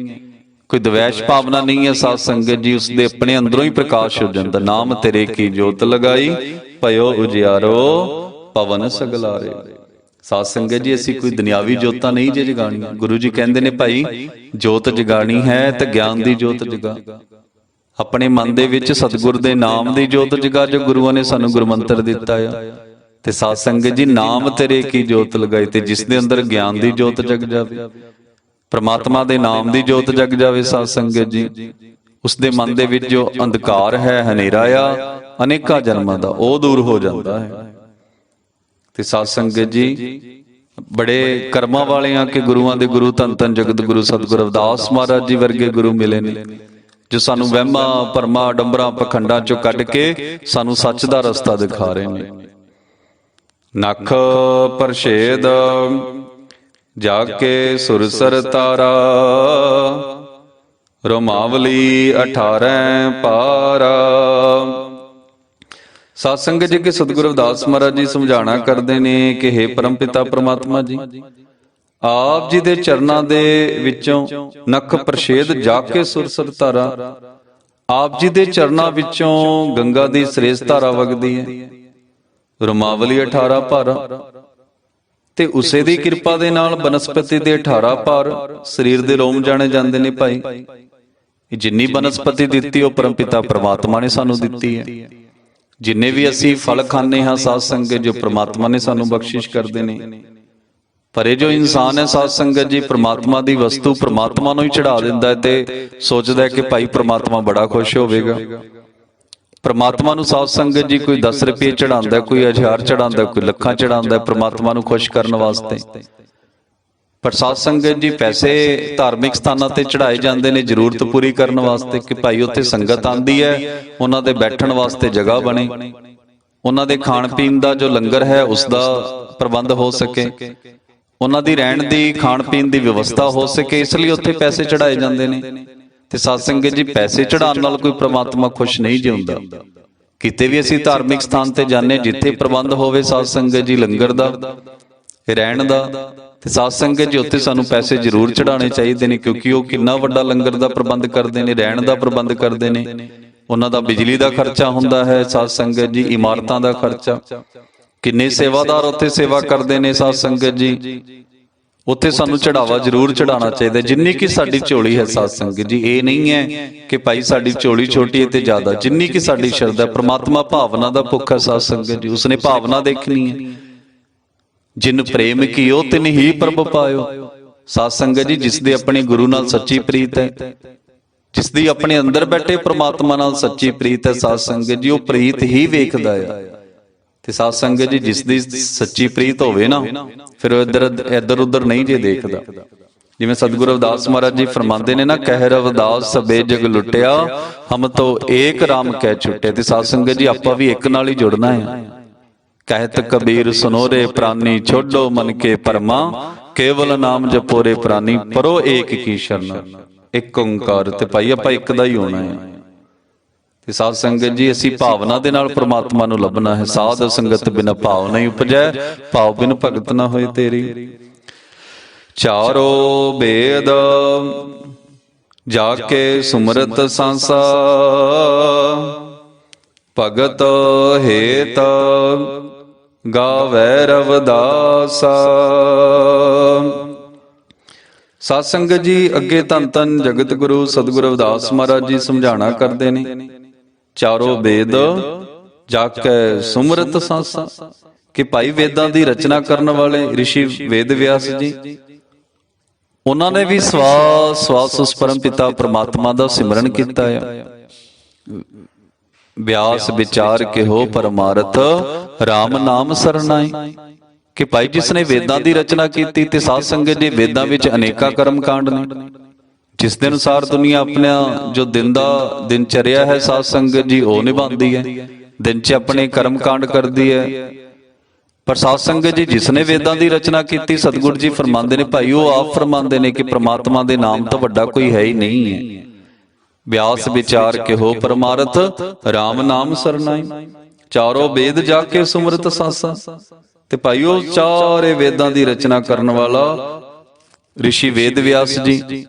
ਕੋਈ ਦਵੈਸ਼ ਭਾਵਨਾ ਨਹੀਂ ਹੈ, ਸਾਧ ਸੰਗਤ ਜੀ, ਉਸ ਦੇ ਆਪਣੇ ਅੰਦਰੋਂ ਹੀ ਪ੍ਰਕਾਸ਼ ਹੋ ਜਾਂਦਾ, ਨਾਮ ਤੇਰੇ ਕੀ ਜੋਤ ਲਗਾਈ, ਭਇਓ ਉਜਿਆਰੋ, ਪਵਨ ਸਗਲਾਰੇ। ਸਾਧ ਸੰਗਤ ਜੀ, ਅਸੀਂ ਕੋਈ ਦੁਨਿਆਵੀ ਜੋਤਾਂ ਨਹੀਂ ਜੇ ਜਗਾਣੀਆਂ ਗੁਰੂ ਜੀ ਕਹਿੰਦੇ ਨੇ, ਭਾਈ, ਜੋਤ ਜਗਾਣੀ ਹੈ ਤੇ ਗਿਆਨ ਦੀ ਜੋਤ ਜਗਾ। ਆਪਣੇ ਮਨ ਦੇ ਵਿੱਚ ਸਤਿਗੁਰ ਦੇ ਨਾਮ ਦੀ ਜੋਤ ਜਗਾ, ਜੋ ਗੁਰੂਆਂ ਨੇ ਸਾਨੂੰ ਗੁਰਮੰਤਰ ਦਿੱਤਾ ਆ। ਤੇ ਸਾਧ ਸੰਗਤ ਜੀ, ਨਾਮ ਤੇਰੇ ਕੀ ਜੋਤ ਲਗਾਈ ਤੇ ਜਿਸ ਦੇ ਅੰਦਰ ਗਿਆਨ ਦੀ ਜੋਤ ਜਗ ਜਾਵੇ। ਪ੍ਰਮਾਤਮਾ ਦੇ ਨਾਮ ਦੀ ਜੋਤ ਜਗ ਜਾਵੇ ਸਾਧ ਸੰਗਤ ਜੀ। ਉਸ ਦੇ ਮਨ ਦੇ ਵਿੱਚ ਜੋ ਅੰਧਕਾਰ ਹੈ, ਹਨੇਰਾ ਆ, ਅਨੇਕਾਂ ਜਨਮਾਂ ਦਾ, ਉਹ ਦੂਰ ਹੋ ਜਾਂਦਾ ਹੈ। ਤੇ ਸਾਧ ਸੰਗਤ ਜੀ, ਬੜੇ ਕਰਮਾਂ ਵਾਲੇ ਆ ਕਿ ਗੁਰੂਆਂ ਦੇ ਗੁਰੂ, ਧੰਨ ਧੰਨ ਜਗਤ ਗੁਰੂ, ਸਤਿਗੁਰ ਅਵਦਾਸ ਮਹਾਰਾਜ ਜੀ ਵਰਗੇ ਗੁਰੂ ਮਿਲੇ ਨੇ। ਜੋ ਸਾਨੂੰ ਵਹਿਮਾਂ ਪਰਮਾ ਡੰਬਰਾਂ, ਪਖੰਡਾਂ ਚੋਂ ਕੱਢ ਕੇ ਸਾਨੂੰ ਸੱਚ ਦਾ ਰਸਤਾ ਦਿਖਾ ਰਹੇ ਨੇ। ਨਖ ਪਰਸ਼ੇਦ ਜਾ ਕੇ ਸੁਰਸਰ ਤਾਰਾ। ਰੋਮਾਵਲੀ 18 ਪਾਰਾ। ਸਾਧ ਜੀ ਕੇ ਸਤਿਗੁਰੂ ਰਵਿਦਾਸ ਮਹਾਰਾਜ ਜੀ ਸਮਝਾਣਾ ਕਰਦੇ ਨੇ ਕਿ हे ਪਰਮਪਿਤਾ ਪ੍ਰਮਾਤਮਾ ਜੀ, ਆਪ ਜੀ ਦੇ ਚਰਨਾਂ ਦੇ ਵਿੱਚੋਂ ਨਖ ਪ੍ਰਸ਼ੇਦ ਜਾ ਕੇ ਸੁਰਸਰ ਧਾਰਾ ਆਪ ਜੀ ਦੇ ਚਰਨਾਂ ਵਿੱਚੋਂ ਗੰਗਾ ਦੀ ਸ੍ਰੇਸ ਧਾਰਾ ਵਗਦੀ ਹੈ। ਰਮਾਵਲੀ 18 ਭਾਰਾ ਤੇ ਉਸੇ ਦੀ ਕਿਰਪਾ ਦੇ ਨਾਲ ਬਨਸਪਤੀ ਦੇ 18 ਭਾਰ ਸਰੀਰ ਦੇ ਰੋਮ ਜਾਣੇ ਜਾਂਦੇ ਨੇ ਭਾਈ। ਜਿੰਨੀ ਬਨਸਪਤੀ ਦਿੱਤੀ, ਉਹ ਪਰਮਪਿਤਾ ਪ੍ਰਮਾਤਮਾ ਨੇ ਸਾਨੂੰ ਦਿੱਤੀ ਹੈ। ਜਿੰਨੇ ਵੀ ਅਸੀਂ ਫਲ ਖਾਂਦੇ ਹਾਂ ਸਾਧ ਸੰਗਤ, ਜੋ ਪ੍ਰਮਾਤਮਾ ਨੇ ਸਾਨੂੰ ਬਖਸ਼ਿਸ਼ ਕਰਦੇ ਨੇ। ਪਰ ਇਹ ਜੋ ਇਨਸਾਨ ਹੈ ਸਾਧ ਸੰਗਤ ਜੀ, ਪ੍ਰਮਾਤਮਾ ਦੀ ਵਸਤੂ ਪ੍ਰਮਾਤਮਾ ਨੂੰ ਹੀ ਚੜਾ ਦਿੰਦਾ ਹੈ ਤੇ ਸੋਚਦਾ ਹੈ ਕਿ ਭਾਈ ਪ੍ਰਮਾਤਮਾ ਬੜਾ ਖੁਸ਼ ਹੋਵੇਗਾ। ਪ੍ਰਮਾਤਮਾ ਨੂੰ ਸਾਧ ਸੰਗਤ ਜੀ ਕੋਈ 10 ਰੁਪਏ ਚੜਾਉਂਦਾ ਕੋਈ 1000 ਚੜਾਉਂਦਾ ਕੋਈ ਲੱਖਾਂ ਚੜਾਉਂਦਾ ਪ੍ਰਮਾਤਮਾ ਨੂੰ ਖੁਸ਼ ਕਰਨ ਵਾਸਤੇ। ਪਰ ਸਾਧ ਸੰਗਤ ਜੀ ਪੈਸੇ ਧਾਰਮਿਕ ਸਥਾਨਾਂ ਤੇ ਚੜਾਏ ਜਾਂਦੇ ਨੇ, ਜ਼ਰੂਰਤ ਪੂਰੀ ਕਰਨ ਵਾਸਤੇ ਕਿ ਭਾਈ ਉੱਥੇ ਸੰਗਤ ਆਂਦੀ ਹੈ, ਉਹਨਾਂ ਦੇ ਬੈਠਣ ਵਾਸਤੇ ਜਗ੍ਹਾ ਬਣੇ, ਉਹਨਾਂ ਦੇ ਖਾਣ ਪੀਣ ਦਾ ਜੋ ਲੰਗਰ ਹੈ, ਉਸ ਦਾ ਪ੍ਰਬੰਧ ਹੋ ਸਕੇ, ਉਹਨਾਂ ਦੀ ਰਹਿਣ ਦੀ, ਖਾਣ ਪੀਣ ਦੀ ਵਿਵਸਥਾ ਹੋ ਸਕੇ, ਇਸ ਲਈ ਉੱਥੇ ਪੈਸੇ ਚੜਾਏ ਜਾਂਦੇ ਨੇ। ਤੇ ਸਾਧ ਸੰਗਤ ਜੀ ਪੈਸੇ ਚੜਾਉਣ ਨਾਲ ਕੋਈ ਪ੍ਰਮਾਤਮਾ ਖੁਸ਼ ਨਹੀਂ ਜਿਉਂਦਾ ਕਿਤੇ ਵੀ ਅਸੀਂ ਧਾਰਮਿਕ ਸਥਾਨ ਤੇ ਜਾਂਦੇ ਹਾਂ, ਜਿੱਥੇ ਪ੍ਰਬੰਧ ਹੋਵੇ ਸਾਧ ਸੰਗਤ ਜੀ ਲੰਗਰ ਦਾ ਰਹਿਣ ਦਾ ਤੇ ਸਾਧ ਸੰਗਤ ਜੀ ਉੱਥੇ ਸਾਨੂੰ ਪੈਸੇ ਜ਼ਰੂਰ ਚੜਾਉਣੇ ਚਾਹੀਦੇ ਨੇ ਕਿਉਂਕਿ ਉਹ ਕਿੰਨਾ ਵੱਡਾ ਲੰਗਰ ਦਾ ਪ੍ਰਬੰਧ ਕਰਦੇ ਨੇ ਰਹਿਣ ਦਾ ਪ੍ਰਬੰਧ ਕਰਦੇ ਨੇ। ਉਹਨਾਂ ਦਾ ਬਿਜਲੀ ਦਾ ਖਰਚਾ ਹੁੰਦਾ ਹੈ ਸਾਧ ਸੰਗਤ ਜੀ ਇਮਾਰਤਾਂ ਦਾ ਖਰਚਾ। ਕਿੰਨੇ ਸੇਵਾਦਾਰ ਉੱਥੇ ਸੇਵਾ ਕਰਦੇ ਨੇ ਸਾਧ ਸੰਗਤ ਜੀ। ਉੱਥੇ ਸਾਨੂੰ ਚੜਾਵਾ ਜ਼ਰੂਰ ਚੜਾਉਣਾ ਚਾਹੀਦਾ। ਜਿੰਨੀ ਕਿ ਸਾਡੀ ਝੋਲੀ ਹੈ ਸਾਧ ਸੰਗਤ ਜੀ। ਇਹ ਨਹੀਂ ਹੈ ਕਿ ਭਾਈ ਸਾਡੀ ਝੋਲੀ ਛੋਟੀ ਹੈ ਤੇ ਜ਼ਿਆਦਾ। ਜਿੰਨੀ ਕਿ ਸਾਡੀ ਸ਼ਰਧਾ। ਪ੍ਰਮਾਤਮਾ ਭਾਵਨਾ ਦਾ ਭੁੱਖ ਹੈ ਸਾਧ ਸੰਗਤ ਜੀ। ਉਸਨੇ ਭਾਵਨਾ ਦੇਖਣੀ ਹੈ। ਜਿਨ ਪ੍ਰੇਮ ਕੀਓ ਤਿਨ ਹੀ ਪ੍ਰਭ ਪਾਇਓ। ਸਾਧ ਸੰਗਤ ਜੀ ਜਿਸ ਦੇ ਆਪਣੇ ਗੁਰੂ ਨਾਲ ਸੱਚੀ ਪ੍ਰੀਤ ਹੈ। ਜਿਸ ਦੀ ਆਪਣੇ ਅੰਦਰ ਬੈਠੇ ਪ੍ਰਮਾਤਮਾ ਨਾਲ ਸੱਚੀ ਪ੍ਰੀਤ ਹੈ ਸਾਧ ਸੰਗਤ ਜੀ। ਉਹ ਪ੍ਰੀਤ ਹੀ। ਵੇਖਦਾ ਹੈ। ਤੇ ਸਾਧ ਸੰਗਤ ਜੀ, ਜਿਸ ਦੀ ਸੱਚੀ ਪ੍ਰੀਤ ਹੋਵੇ ਨਾ, ਫਿਰ ਉਹ ਇੱਧਰ ਇੱਧਰ ਉੱਧਰ ਨਹੀਂ ਜੇ ਦੇਖਦਾ। ਜਿਵੇਂ ਸਤਿਗੁਰੂ ਅਵਦਾਸ ਮਹਾਰਾਜ ਜੀ ਫਰਮਾਉਂਦੇ ਨੇ ਨਾ ਕਹਿ ਰਵਿਦਾਸ ਸਬੇ ਜਗ ਲੁੱਟਿਆ, ਹਮ ਤੋ ਏਕ RAM ਕਹਿ ਛੁੱਟੇ। ਤੇ ਸਾਧ ਸੰਗਤ ਜੀ, ਆਪਾਂ ਵੀ ਇੱਕ ਨਾਲ ਹੀ ਜੁੜਨਾ ਹੈ। ਕਹਿਤ ਕਬੀਰ ਸੁਨੋਰੇ ਪ੍ਰਾਨੀ, ਛੋਡੋ ਮਨ ਕੇ ਪਰਮਾ, ਕੇਵਲ ਨਾਮ ਜਪੋਰੇ ਪ੍ਰਾਨੀ, ਪਰੋ ਏਕ ਕੀ ਸ਼ਰਨ। ਇੱਕ ਓੰਕਾਰ ਤੇ ਭਾਈ ਆਪਾਂ ਇੱਕ ਦਾ ਹੀ ਹੋਣਾ ਹੈ। ਤੇ ਸਾਧ ਸੰਗਤ ਜੀ, ਅਸੀਂ ਭਾਵਨਾ ਦੇ ਨਾਲ ਪ੍ਰਮਾਤਮਾ ਨੂੰ ਲੱਭਣਾ ਹੈ। ਸਾਧ ਸੰਗਤ ਬਿਨ ਭਾਵ ਨਹੀਂ ਉਪਜੈ, ਭਾਵ ਬਿਨ ਭਗਤ ਨਾ ਹੋਏ ਤੇਰੀ। ਚਾਰੋ ਬੇਦ ਜਾ ਕੇ ਸੁਮਰਤ ਸੰਸਾ। ਭਗਤ ਹੇਤ, ਗਾਵੈ ਰਵਦਾਸਾ। ਸਾਧ ਸੰਗਤ ਜੀ, ਅੱਗੇ ਧੰਨ ਧੰਨ ਜਗਤ ਗੁਰੂ ਸਤਿਗੁਰੂ ਰਵਿਦਾਸ ਮਹਾਰਾਜ ਜੀ ਸਮਝਾਣਾ ਕਰਦੇ ਨੇ। ਚਾਰੋ ਵੇਦ ਜਾ ਕੇ ਸੁਮਰਤ ਸਾਸਾ ਕਿ ਭਾਈ ਵੇਦਾਂ ਦੀ ਰਚਨਾ ਕਰਨ ਵਾਲੇ ઋષਿ ਵੇਦ ਵਿਆਸ ਜੀ। ਉਹਨਾਂ ਨੇ ਵੀ ਸਵਾਸ ਸਵਾਸ ਉਸ ਪਰਮ ਪਿਤਾ ਪ੍ਰਮਾਤਮਾ ਦਾ ਸਿਮਰਨ ਕੀਤਾ ਹੈ ਵਿਆਸ ਵਿਚਾਰ ਕੇ ਹੋ ਪਰਮਾਰਥ? RAM ਨਾਮ ਸਰਨਾਈ ਕਿ ਭਾਈ ਜਿਸ ਨੇ ਵੇਦਾਂ ਦੀ ਰਚਨਾ ਕੀਤੀ ਤੇ ਸਾਧ ਸੰਗਤ ਜੀ ਵੇਦਾਂ ਵਿੱਚ ਅਨੇਕਾਂ ਕਰਮ ਕਾਂਡ ਨੇ ਜਿਸ ਦੇ ਅਨੁਸਾਰ ਦੁਨੀਆ ਆਪਣਾ ਜੋ ਦਿਨ ਦਾ ਦਿਨ ਚਰਿਆ ਹੈ ਸਾਧ ਸੰਗਤ ਜੀ, ਉਹ ਨਿਭਾਉਂਦੀ ਹੈ। ਦਿਨ 'ਚ ਆਪਣੇ ਕਰਮ ਕਾਂਡ ਕਰਦੀ ਹੈ। ਪਰ ਸਾਧ ਸੰਗਤ ਜੀ, ਜਿਸ ਨੇ ਵੇਦਾਂ ਦੀ ਰਚਨਾ ਕੀਤੀ, ਸਤਿਗੁਰੂ ਜੀ ਫਰਮਾਉਂਦੇ ਨੇ, ਭਾਈ, ਉਹ ਆਪ ਫਰਮਾਉਂਦੇ ਨੇ ਕਿ ਪ੍ਰਮਾਤਮਾ ਦੇ ਨਾਮ ਤੋਂ ਵੱਡਾ ਕੋਈ ਹੈ ਹੀ ਨਹੀਂ ਹੈ। ਵਿਆਸ ਵਿਚਾਰ ਕਿਹੋ ਪਰਮਾਰਥ RAM ਨਾਮ ਸਰਨਾਈ। ਚਾਰੋ ਵੇਦ ਜਾ ਕੇ ਸੁਮਰਤ ਸਾਸਾ। ਤੇ ਭਾਈ, ਉਹ ਚਾਰੇ ਵੇਦਾਂ ਦੀ ਰਚਨਾ ਕਰਨ ਵਾਲਾ ઋષਿ ਵੇਦ ਵਿਆਸ ਜੀ।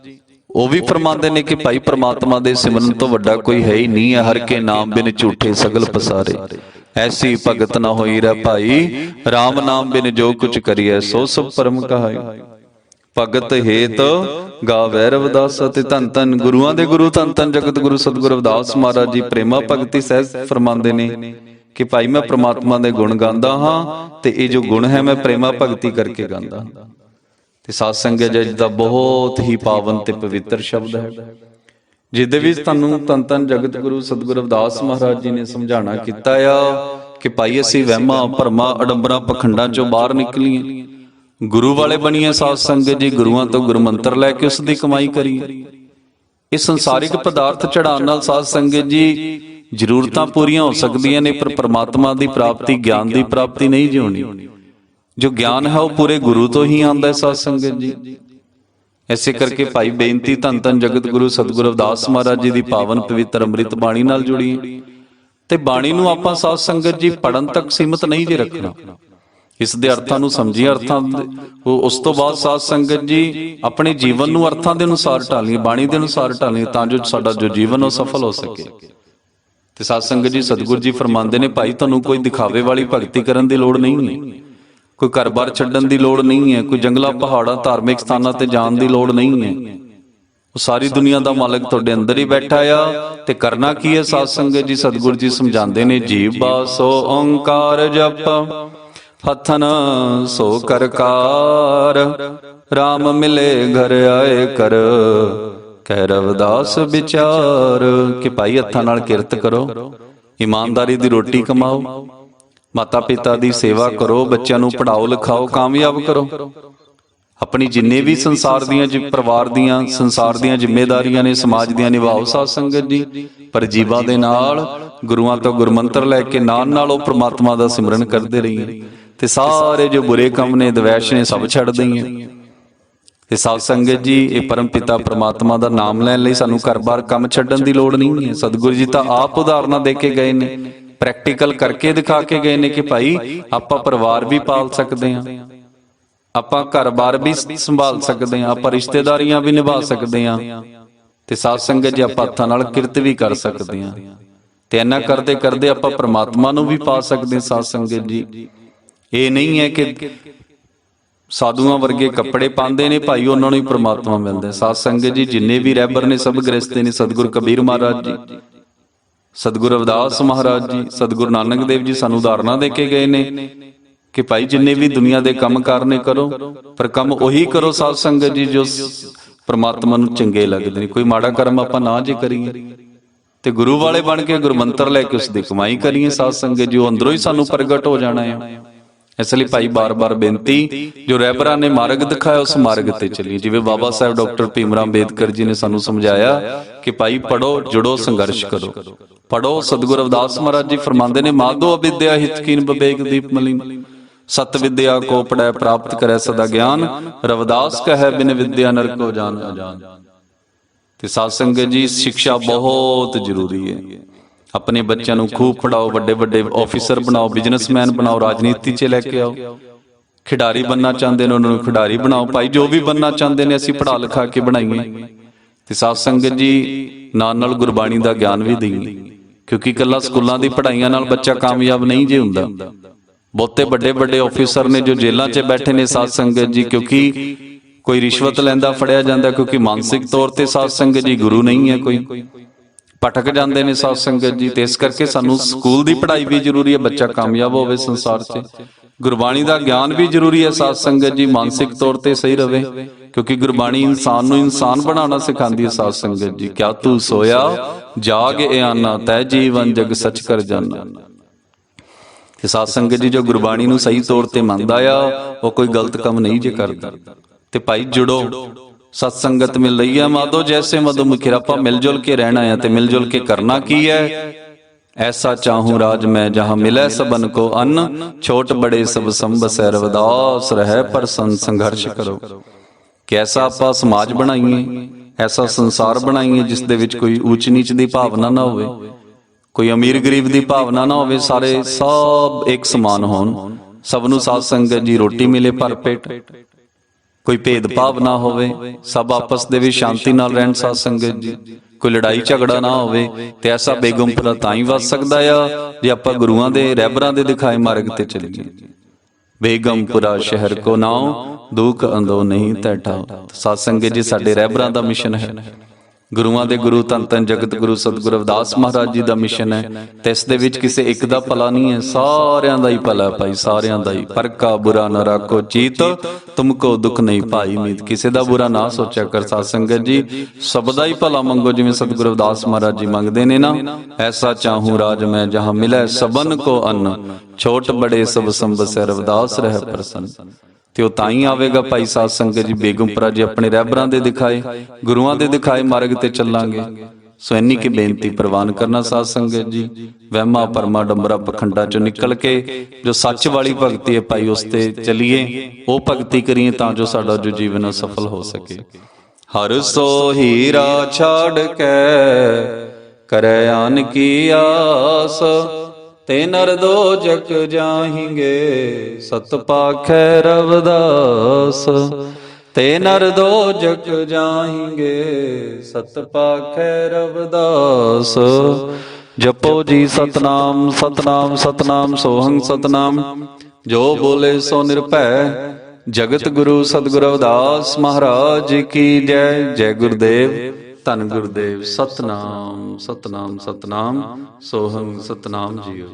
ਉਹ ਵੀ ਫਰਮਾਉਂਦੇ ਨੇ ਕਿ ਭਾਈ ਪ੍ਰਮਾਤਮਾ ਦੇ ਸਿਮਰਨ ਤੋਂ ਵੱਡਾ ਕੋਈ ਹੈ ਹੀ ਨਹੀਂ ਹੈ ਹਰ ਕੇ ਨਾਮ ਬਿਨ ਝੂਠੇ ਸਗਲ ਪਸਾਰੇ। ਐਸੀ ਭਗਤ ਨਾ ਹੋਈ ਰਹਿ ਭਾਈ RAM ਨਾਮ ਬਿਨ ਜੋ ਕੁਛ ਕਰੀਐ, ਸੋ ਸਭ ਪਰਮ ਕਹਾਈ। ਭਗਤ ਹੇਤ ਗਾਵੈ ਰਵਿਦਾਸ ਤੇ ਧੰਨ ਧੰਨ ਗੁਰੂਆਂ ਦੇ ਗੁਰੂ, ਧੰਨ ਧੰਨ ਜਗਤ ਗੁਰੂ ਸਤਿਗੁਰੂ ਅਵਦਾਸ ਮਹਾਰਾਜ ਜੀ, ਪ੍ਰੇਮਾ ਭਗਤੀ ਸਹਿਜ ਫਰਮਾਉਂਦੇ ਨੇ ਕਿ ਭਾਈ ਮੈਂ ਪ੍ਰਮਾਤਮਾ ਦੇ ਗੁਣ ਗਾਉਂਦਾ ਹਾਂ ਤੇ ਇਹ ਜੋ ਗੁਣ ਹੈ ਮੈਂ ਪ੍ਰੇਮਾ ਭਗਤੀ ਕਰਕੇ ਗਾਉਂਦਾ ਹਾਂ। ਤੇ ਸਾਧ ਸੰਗਤ ਜੀ ਦਾ ਬਹੁਤ ਹੀ ਪਾਵਨ ਤੇ ਪਵਿੱਤਰ ਸ਼ਬਦ ਹੈ। ਜਿਹਦੇ ਵਿੱਚ ਤੁਹਾਨੂੰ ਤਨ ਤਨ ਜਗਤ ਗੁਰੂ ਸਤਿਗੁਰ ਅਵਦਾਸ ਮਹਾਰਾਜ ਜੀ ਨੇ ਸਮਝਾਣਾ ਕੀਤਾ ਆ ਕਿ ਭਾਈ ਅਸੀਂ ਵਹਿਮਾਂ, ਭਰਮਾਂ, ਅਡੰਬਰਾਂ, ਪਖੰਡਾਂ ਚੋਂ ਬਾਹਰ ਨਿਕਲੀਏ। ਗੁਰੂ ਵਾਲੇ ਬਣੀਏ ਸਾਧ ਸੰਗਤ ਜੀ, ਗੁਰੂਆਂ ਤੋਂ ਗੁਰਮੰਤਰ ਲੈ ਕੇ ਉਸ ਦੀ ਕਮਾਈ ਕਰੀਏ। ਇਹ ਸੰਸਾਰਿਕ ਪਦਾਰਥ ਚੜਾਉਣ ਨਾਲ ਸਾਧ ਸੰਗਤ ਜੀ ਜ਼ਰੂਰਤਾਂ ਪੂਰੀਆਂ ਹੋ ਸਕਦੀਆਂ ਨੇ, ਪਰ ਪ੍ਰਮਾਤਮਾ ਦੀ ਪ੍ਰਾਪਤੀ, ਗਿਆਨ ਦੀ ਪ੍ਰਾਪਤੀ ਨਹੀਂ ਜੀ ਹੋਣੀ ਜੋ ਗਿਆਨ ਹੈ ਉਹ ਪੂਰੇ ਗੁਰੂ ਤੋਂ ਹੀ ਆਉਂਦਾ ਹੈ ਸਾਧ ਸੰਗਤ ਜੀ। ਐਸੇ ਕਰਕੇ ਭਾਈ ਬੇਨਤੀ ਧੰਨ ਧੰਨ ਜਗਤ ਗੁਰੂ ਸਤਿਗੁਰੂ ਅਵਦਾਸ ਮਹਾਰਾਜ ਜੀ ਦੀ ਪਾਵਨ ਪਵਿੱਤਰ ਅੰਮ੍ਰਿਤ ਬਾਣੀ ਨਾਲ ਜੁੜੀਏ ਤੇ ਬਾਣੀ ਨੂੰ ਆਪਾਂ ਸਾਧ ਸੰਗਤ ਜੀ ਪੜਨ ਤੱਕ ਸੀਮਤ ਨਹੀਂ ਜੇ ਰੱਖਣਾ। ਇਸ ਦੇ ਅਰਥਾਂ ਨੂੰ ਸਮਝੀਏ ਅਰਥਾਂ ਉਸ ਤੋਂ ਬਾਅਦ ਸਾਧ ਸੰਗਤ ਜੀ ਆਪਣੇ ਜੀਵਨ ਨੂੰ ਅਰਥਾਂ ਦੇ ਅਨੁਸਾਰ ਢਾਲੀਏ, ਬਾਣੀ ਦੇ ਅਨੁਸਾਰ ਢਾਲੀਏ ਤਾਂ ਜੋ ਸਾਡਾ ਜੋ ਜੀਵਨ ਉਹ ਸਫਲ ਹੋ ਸਕੇ। ਤੇ ਸਾਧ ਸੰਗਤ ਜੀ ਸਤਿਗੁਰੂ ਜੀ ਫਰਮਾਉਂਦੇ ਨੇ, ਭਾਈ, ਤੁਹਾਨੂੰ ਕੋਈ ਦਿਖਾਵੇ ਵਾਲੀ ਭਗਤੀ ਕਰਨ ਦੀ ਲੋੜ ਨਹੀਂ ਹੈ। ਕੋਈ ਘਰ-ਬਾਰ ਛੱਡਣ ਦੀ ਲੋੜ ਨਹੀਂ ਹੈ, ਕੋਈ ਜੰਗਲਾਂ, ਪਹਾੜਾਂ, ਧਾਰਮਿਕ ਸਥਾਨਾਂ ਤੇ ਜਾਣ ਦੀ ਲੋੜ ਨਹੀਂ ਹੈ। ਉਹ ਸਾਰੀ ਦੁਨੀਆ ਦਾ ਮਾਲਕ ਤੁਹਾਡੇ ਅੰਦਰ ਹੀ ਬੈਠਾ ਆ ਤੇ ਕਰਨਾ ਕੀ ਹੈ ਸਾਧ ਸੰਗਤ ਜੀ? ਸਤਿਗੁਰੂ ਜੀ ਸਮਝਾਉਂਦੇ ਨੇ, ਜੀਵ ਬਾਸੋ ਓੰਕਾਰ ਜਪ, ਹਥਨ ਸੋ ਕਰਕਾਰ RAM ਮਿਲੇ ਘਰ ਆਏ ਕਰ ਕਹਿ ਰਵਦਾਸ ਵਿਚਾਰ, ਕਿ ਭਾਈ ਹੱਥਾਂ ਨਾਲ ਕਿਰਤ ਕਰੋ, ਇਮਾਨਦਾਰੀ ਦੀ ਰੋਟੀ ਕਮਾਓ। ਮਾਤਾ ਪਿਤਾ ਦੀ ਸੇਵਾ ਕਰੋ ਬੱਚਿਆਂ ਨੂੰ ਪੜਾਓ ਲਿਖਾਓ ਕਾਮਯਾਬ ਕਰੋ। ਆਪਣੀ ਜਿੰਨੇ ਵੀ ਸੰਸਾਰ ਦੀਆਂ ਜਿ ਪਰਿਵਾਰ ਦੀਆਂ ਸੰਸਾਰ ਦੀਆਂ ਜ਼ਿੰਮੇਵਾਰੀਆਂ ਨੇ ਸਮਾਜ ਦੀਆਂ ਨਿਭਾਓ ਸਾਧ ਸੰਗਤ ਜੀ। ਪਰ ਜੀਵਾਂ ਦੇ ਨਾਲ ਗੁਰੂਆਂ ਤੋਂ ਗੁਰਮੰਤਰ ਲੈ ਕੇ ਨਾਲ ਨਾਲ ਉਹ ਪ੍ਰਮਾਤਮਾ ਦਾ ਸਿਮਰਨ ਕਰਦੇ ਰਹੀਏ। ਤੇ ਸਾਰੇ ਜੋ ਬੁਰੇ ਕੰਮ ਨੇ ਦਵੈਸ਼ ਨੇ ਸਭ ਛੱਡ ਦਈਏ। ਤੇ ਸਾਧ ਸੰਗਤ ਜੀ ਇਹ ਪਰਮ ਪਿਤਾ ਪ੍ਰਮਾਤਮਾ ਦਾ ਨਾਮ ਲੈਣ ਲਈ ਸਾਨੂੰ ਘਰ-ਬਾਰ ਕੰਮ ਛੱਡਣ ਦੀ ਲੋੜ ਨਹੀਂ ਹੈ। ਸਤਿਗੁਰੂ ਜੀ ਤਾਂ ਆਪ ਉਦਾਹਰਨਾਂ ਦੇ ਕੇ ਗਏ ਨੇ। ਪ੍ਰੈਕਟੀਕਲ ਕਰਕੇ ਦਿਖਾ ਕੇ ਗਏ ਨੇ ਕਿ ਭਾਈ ਆਪਾਂ ਪਰਿਵਾਰ ਵੀ ਪਾਲ ਸਕਦੇ ਹਾਂ। ਆਪਾਂ ਘਰ-ਬਾਰ ਵੀ ਸੰਭਾਲ ਸਕਦੇ ਹਾਂ, ਆਪਾਂ ਰਿਸ਼ਤੇਦਾਰੀਆਂ ਵੀ ਨਿਭਾ ਸਕਦੇ ਹਾਂ। ਤੇ ਸਾਧ ਸੰਗਤ ਜੀ, ਆਪਾਂ ਹੱਥਾਂ ਨਾਲ ਕਿਰਤ ਵੀ ਕਰ ਸਕਦੇ ਹਾਂ। ਤੇ ਇੰਨਾ ਕਰਦੇ ਕਰਦੇ ਆਪਾਂ ਪ੍ਰਮਾਤਮਾ ਨੂੰ ਵੀ ਪਾ ਸਕਦੇ ਹਾਂ, ਸਾਧ ਸੰਗਤ ਜੀ। ਇਹ ਨਹੀਂ ਹੈ ਕਿ ਸਾਧੂਆਂ ਵਰਗੇ ਕੱਪੜੇ ਪਾਉਂਦੇ ਨੇ, ਭਾਈ ਉਹਨਾਂ ਨੂੰ ਹੀ ਪ੍ਰਮਾਤਮਾ ਮਿਲਦਾ ਹੈ। ਸਾਧ ਸੰਗਤ ਜੀ, ਜਿੰਨੇ ਵੀ ਰਹਿਬਰ ਨੇ, ਸਭ ਗ੍ਰਸਤੇ ਨੇ, ਸਤਿਗੁਰ ਕਬੀਰ ਮਹਾਰਾਜ ਜੀ। ਸਤਿਗੁਰ ਅਵਦਾਸ ਮਹਾਰਾਜ ਜੀ, ਸਤਿਗੁਰ ਨਾਨਕ ਦੇਵ ਜੀ ਸਾਨੂੰ ਉਦਾਹਰਨਾਂ ਦੇ ਕੇ ਗਏ ਨੇ ਕਿ ਭਾਈ ਜਿੰਨੇ ਵੀ ਦੁਨੀਆ ਦੇ ਕੰਮ ਕਰਨੇ ਕਰੋ, ਪਰ ਕੰਮ ਉਹੀ ਕਰੋ ਸਾਧ ਸੰਗਤ ਜੀ ਜੋ ਪਰਮਾਤਮਾ ਨੂੰ ਚੰਗੇ ਲੱਗਦੇ ਨੇ। ਕੋਈ ਮਾੜਾ ਕਰਮ ਆਪਾਂ ਨਾ ਜੇ ਕਰੀਏ। ਤੇ ਗੁਰੂ ਵਾਲੇ ਬਣ ਕੇ ਗੁਰਮੰਤਰ ਲੈ ਕੇ ਉਸ ਦੀ ਕਮਾਈ ਕਰੀਏ ਸਾਧ ਸੰਗਤ ਜੀ, ਉਹ ਅੰਦਰੋਂ ਹੀ ਸਾਨੂੰ ਪ੍ਰਗਟ ਹੋ ਜਾਣਾ ਹੈ ਇਸ ਲਈ ਭਾਈ ਬਾਰ-ਬਾਰ ਬੇਨਤੀ, ਜੋ ਰਹਿਬਰਾਂ ਨੇ ਮਾਰਗ ਦਿਖਾਇਆ, ਉਸ ਮਾਰਗ ਤੇ ਚੱਲੀਏ। ਜਿਵੇਂ ਬਾਬਾ ਸਾਹਿਬ ਡਾਕਟਰ ਭੀਮਰਾਮ ਅੰਬੇਦਕਰ ਜੀ ਨੇ ਸਾਨੂੰ ਸਮਝਾਇਆ ਕਿ ਭਾਈ ਪੜੋ ਜੁੜੋ, ਸੰਘਰਸ਼ ਕਰੋ। ਪੜੋ ਸਤਿਗੁਰ ਰਵਿਦਾਸ ਮਹਾਰਾਜ ਜੀ ਫਰਮਾਉਂਦੇ ਨੇ ਮਾਧੋ ਅਵਿਦਿਆ, ਹਿਤਕੀਨ ਵਿਵੇਕ ਦੀਪ ਮਲਿਨ। ਸਤ ਵਿਦਿਆ ਕੋ ਪੜੈ ਪ੍ਰਾਪਤ ਕਰੈ ਸਦਾ ਗਿਆਨ। ਰਵਦਾਸ ਕਹੈ, ਬਿਨ ਵਿਦਿਆ ਨਰਕੋ ਜਾਨ ਅਜਾਨ ਤੇ ਸਾਧ ਸੰਗਤ ਜੀ, ਸਿੱਖਿਆ ਬਹੁਤ ਜ਼ਰੂਰੀ ਹੈ। ਆਪਣੇ ਬੱਚਿਆਂ ਨੂੰ ਖੂਬ ਪੜਾਓ ਵੱਡੇ ਵੱਡੇ ਆਫੀਸਰ ਬਣਾਓ ਬਿਜ਼ਨਸਮੈਨ ਬਣਾਓ, ਰਾਜਨੀਤੀ 'ਚ ਲੈ ਕੇ ਆਓ। ਖਿਡਾਰੀ ਬੰਨਾ ਚਾਹੁੰਦੇ ਨੇ, ਉਹਨਾਂ ਨੂੰ ਖਿਡਾਰੀ ਬਣਾਓ। ਭਾਈ, ਜੋ ਵੀ ਬੰਨਾ ਚਾਹੁੰਦੇ ਨੇ, ਅਸੀਂ ਪੜਾ ਲਿਖਾ ਕੇ ਬਣਾਈਏ। ਤੇ ਸਾਧ ਸੰਗਤ ਜੀ, ਨਾਲ ਨਾਲ ਗੁਰਬਾਣੀ ਦਾ ਗਿਆਨ ਵੀ ਦਈਏ। ਕਿਉਂਕਿ ਇਕੱਲਾ ਸਕੂਲਾਂ ਦੀ ਪੜ੍ਹਾਈਆਂ ਨਾਲ ਬੱਚਾ ਕਾਮਯਾਬ ਨਹੀਂ ਜੇ ਹੁੰਦਾ। ਬਹੁਤੇ ਵੱਡੇ ਵੱਡੇ ਆਫੀਸਰ ਨੇ ਜੋ ਜੇਲ੍ਹਾਂ 'ਚ ਬੈਠੇ ਨੇ ਸਾਧ ਸੰਗਤ ਜੀ, ਕਿਉਂਕਿ ਕੋਈ ਰਿਸ਼ਵਤ ਲੈਂਦਾ, ਫੜਿਆ ਜਾਂਦਾ, ਕਿਉਂਕਿ ਮਾਨਸਿਕ ਤੌਰ ਤੇ ਸਾਧ ਸੰਗਤ ਜੀ ਗੁਰੂ ਨਹੀਂ ਹੈ ਕੋਈ। ਭਟਕ ਜਾਂਦੇ ਨੇ ਸਾਧ ਸੰਗਤ ਜੀ ਤੇ ਇਸ ਕਰਕੇ ਸਾਨੂੰ ਸਕੂਲ ਦੀ ਪੜ੍ਹਾਈ ਵੀ ਜ਼ਰੂਰੀ ਹੈ, ਬੱਚਾ ਕਾਮਯਾਬ ਹੋਵੇ ਸੰਸਾਰ 'ਚ। ਗੁਰਬਾਣੀ ਦਾ ਗਿਆਨ ਵੀ ਜ਼ਰੂਰੀ ਹੈ ਸਾਧ ਸੰਗਤ ਜੀ, ਮਾਨਸਿਕ ਤੌਰ ਤੇ ਸਹੀ ਰਵੇ, ਕਿਉਂਕਿ ਗੁਰਬਾਣੀ ਇਨਸਾਨ ਨੂੰ ਇਨਸਾਨ ਬਣਾਉਣਾ ਸਿਖਾਉਂਦੀ ਹੈ ਸਾਧ ਸੰਗਤ ਜੀ। ਕਿਆ ਤੂੰ ਸੋਇਆ? ਜਾਗ ਇਆਨਾ ਤੈ ਜੀਵਨ ਜਗ ਸੱਚ ਕਰ ਜਾਨਾ। ਤੇ ਸਾਧ ਸੰਗਤ ਜੀ ਜੋ ਗੁਰਬਾਣੀ ਨੂੰ ਸਹੀ ਤੌਰ ਤੇ ਮੰਨਦਾ ਆ, ਉਹ ਕੋਈ ਗਲਤ ਕੰਮ ਨਹੀਂ ਜੇ ਕਰਦਾ। ਤੇ ਭਾਈ ਜੁੜੋ। ਸਤ ਸੰਗਤ ਮਿਲ ਰਹੀ ਹੈ ਮਾਧੋ, ਜੈਸੇ ਮਧੂ ਮੁਖਿਰ ਆਪਾਂ ਮਿਲ ਜੁਲ ਕੇ ਰਹਿਣਾ ਹੈ ਤੇ ਮਿਲ ਜੁਲ ਕੇ ਕਰਨਾ ਕੀ ਹੈ? ਐਸਾ ਚਾਹੂੰ ਰਾਜ ਮੈਂ ਜਹਾਂ ਮਿਲੇ ਸਬਨ ਕੋ ਅੰਨ, ਛੋਟ ਬੜੇ ਸਭ ਸੰਭਸੈ ਰਵਦਾਸ ਰਹਿ ਪਰ ਸੰ ਸੰਘਰਸ਼ ਕਰੋ। ਕਿ ਆਪਾਂ ਸਮਾਜ ਬਣਾਈਏ, ਐਸਾ ਸੰਸਾਰ ਬਣਾਈਏ ਜਿਸ ਦੇ ਵਿੱਚ ਕੋਈ ਊਚ ਨੀਚ ਦੀ ਭਾਵਨਾ ਨਾ ਹੋਵੇ। ਕੋਈ ਅਮੀਰ ਗਰੀਬ ਦੀ ਭਾਵਨਾ ਨਾ ਹੋਵੇ, ਸਾਰੇ ਸਭ ਇੱਕ ਸਮਾਨ ਹੋਣ। ਸਭ ਨੂੰ ਸਾਧ ਸੰਗਤ ਜੀ ਰੋਟੀ ਮਿਲੇ ਭਰ ਪੇਟ। ਕੋਈ ਭੇਦਭਾਵ ਨਾ ਹੋਵੇ, ਸਭ ਆਪਸ ਦੇ ਵਿੱਚ ਸ਼ਾਂਤੀ ਨਾਲ ਰਹਿਣ ਸਾਧ ਸੰਗਤ ਜੀ। ਕੋਈ ਲੜਾਈ ਝਗੜਾ ਨਾ ਹੋਵੇ, ਤੇ ਐਸਾ ਬੇਗਮਪੁਰਾ ਤਾਂ ਹੀ ਵਸ ਸਕਦਾ ਆ, ਜੇ ਆਪਾਂ ਗੁਰੂਆਂ ਦੇ ਰਹਿਬਰਾਂ ਦੇ ਦਿਖਾਏ ਮਾਰਗ ਤੇ ਚੱਲੀਏ। ਬੇਗਮਪੁਰਾ ਸ਼ਹਿਰ ਕੋ ਨਾਉ, ਦੁੱਖ ਅੰਦੋ ਨਹੀਂ ਟਟਾ ਸਾਧ ਸੰਗਤ ਜੀ, ਸਾਡੇ ਰਹਿਬਰਾਂ ਦਾ ਮਿਸ਼ਨ ਹੈ। ਗੁਰੂਆਂ ਦੇ ਗੁਰੂ, ਧੰਨ ਧੰਨ ਜਗਤ ਗੁਰੂ, ਸਤਿਗੁਰੂ ਰਵਿਦਾਸ ਮਹਾਰਾਜ ਜੀ ਦਾ ਮਿਸ਼ਨ ਹੈ। ਤੇ ਇਸ ਦੇ ਵਿੱਚ ਕਿਸੇ ਇੱਕ ਦਾ ਭਲਾ ਨਹੀਂ ਹੈ। ਸਾਰਿਆਂ ਦਾ ਹੀ ਭਲਾ ਭਾਈ, ਸਾਰਿਆਂ ਦਾ ਹੀ। ਪਰ ਬੁਰਾ ਨਾ ਰੱਖੋ ਚੀਤ ਤੁਮਕੋ ਦੁੱਖ ਨਹੀਂ ਭਾਈ ਮੀਤ। ਕਿਸੇ ਦਾ ਬੁਰਾ ਨਾ ਸੋਚਿਆ ਕਰ ਸਾਧ ਸੰਗਤ ਜੀ। ਸਭ ਦਾ ਹੀ ਭਲਾ ਮੰਗੋ, ਜਿਵੇਂ ਸਤਿਗੁਰੂ ਅਵਦਾਸ ਮਹਾਰਾਜ ਜੀ ਮੰਗਦੇ ਨੇ ਨਾ। ਐਸਾ ਚਾਹੂੰ ਰਾਜ ਮੈਂ ਜਹਾਂ ਮਿਲੇ ਸਬਨ ਕੋ ਅੰਨ। ਛੋਟ ਬੜੇ ਸਭ ਸੰਬਸੈ ਰਵਿਦਾਸ ਰਹਿ ਪ੍ਰਸੰਨ। ਤੇ ਉਹ ਤਾਂ ਹੀ ਆਵੇਗਾ ਭਾਈ ਸਾਧ ਸੰਗਤ ਜੀ ਬੇਗਮਪੁਰਾ ਜੀ ਆਪਣੇ ਰਹਿਬਰਾਂ ਦੇ ਦਿਖਾਏ, ਗੁਰੂਆਂ ਦੇ ਦਿਖਾਏ ਮਾਰਗ ਤੇ ਚੱਲਾਂਗੇ। ਸੋ ਇੰਨੀ ਕੀ ਬੇਨਤੀ ਪ੍ਰਵਾਨ ਕਰਨਾ ਸਾਧ ਸੰਗਤ ਜੀ। ਵਹਿਮਾ ਪਰਮਾ ਡੰਬਰਾ ਪਖੰਡਾ ਚੋਂ ਨਿਕਲ ਕੇ ਜੋ ਸੱਚ ਵਾਲੀ ਭਗਤੀ ਹੈ ਭਾਈ, ਉਸ ਤੇ ਚਲੀਏ। ਉਹ ਭਗਤੀ ਕਰੀਏ ਤਾਂ ਜੋ ਸਾਡਾ ਜੋ ਜੀਵਨ ਹੈ ਸਫਲ ਹੋ ਸਕੇ। ਹਰ ਸੋ ਹੀਰਾ ਛਾੜ ਕੇ ਕਰੈ ਆਨ ਕੀ ਆਸ। ਤੇ ਨਰ ਦੋ ਜਗ ਜਾਹੀਂਗੇ ਸਤ ਪਾਖੈ ਰਵਦਾਸ। ਤੇ ਨਰ ਦੋ ਜਗ ਜਾਹੀਂਗੇ ਸਤ ਪਾਖੈ ਰਵਦਾਸ। ਜਪੋ ਜੀ ਸਤਨਾਮ ਸਤਨਾਮ ਸਤਨਾਮ ਸੋਹੰ ਸਤਨਾਮ। ਜੋ ਬੋਲੇ ਸੋ ਨਿਰਭੈ, ਜਗਤ ਗੁਰੂ ਸਤਿਗੁਰੂ ਰਵਿਦਾਸ ਮਹਾਰਾਜ ਕੀ ਜੈ ਜੈ ਗੁਰਦੇਵ। ਧੰਨ ਗੁਰਦੇਵ ਸਤਨਾਮ ਸਤਨਾਮ ਸਤਨਾਮ ਸੋਹੰ ਸਤਨਾਮ ਜੀਓ।